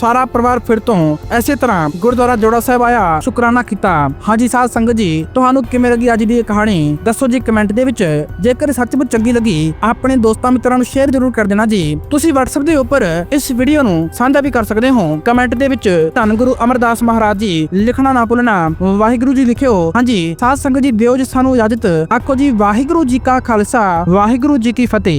ਸਾਰਾ ਪਰਿਵਾਰ ਫਿਰ ਤੋਂ ਐਸੇ ਤਰ੍ਹਾਂ ਗੁਰਦੁਆਰਾ ਜੋੜਾ ਸਾਹਿਬ ਆਇਆ, ਸ਼ੁਕਰਾਨਾ ਕੀਤਾ। ਹਾਂਜੀ ਸਾਧ ਸੰਗਤ ਜੀ, ਤੁਹਾਨੂੰ ਕਿਵੇਂ ਲੱਗੀ ਅੱਜ ਦੀ ਇਹ ਕਹਾਣੀ? ਦੱਸੋ ਜੀ ਕਮੈਂਟ ਦੇ ਵਿੱਚ। ਜੇਕਰ ਸੱਚਮੁੱਚ ਚੰਗੀ ਲੱਗੀ, ਆਪਣੇ ਦੋਸਤਾਂ ਮਿੱਤਰਾਂ ਨੂੰ ਸ਼ੇਅਰ ਜ਼ਰੂਰ ਕਰ ਦੇਣਾ ਜੀ। ਤੁਸੀਂ WhatsApp ਦੇ ਉੱਪਰ ਇਸ ਵੀਡੀਓ ਨੂੰ ਸਾਂਝਾ ਵੀ ਕਰ ਸਕਦੇ ਹੋ। ਕਮੈਂਟ ਦੇ ਵਿੱਚ ਧੰਨ ਗੁਰੂ ਅਮਰਦਾਸ ਮਹਾਰਾਜ ਜੀ, ਲਿਖਣਾ ਨਾ ਭੁੱਲਣਾ, ਵਾਹਿਗੁਰੂ ਜੀ ਲਿਖਿਓ। ਹਾਂਜੀ, ਸਾਧ ਸੰਗਤ ਜੀ, ਦਿਓ ਜੀ ਸਾਨੂੰ ਇਜਾਜ਼ਤ। ਆਖੋ ਜੀ, ਵਾਹਿਗੁਰੂ ਜੀ ਕਾ ਖਾਲਸਾ, ਵਾਹਿਗੁਰੂ ਜੀ ਕੀ ਫਤਿਹ।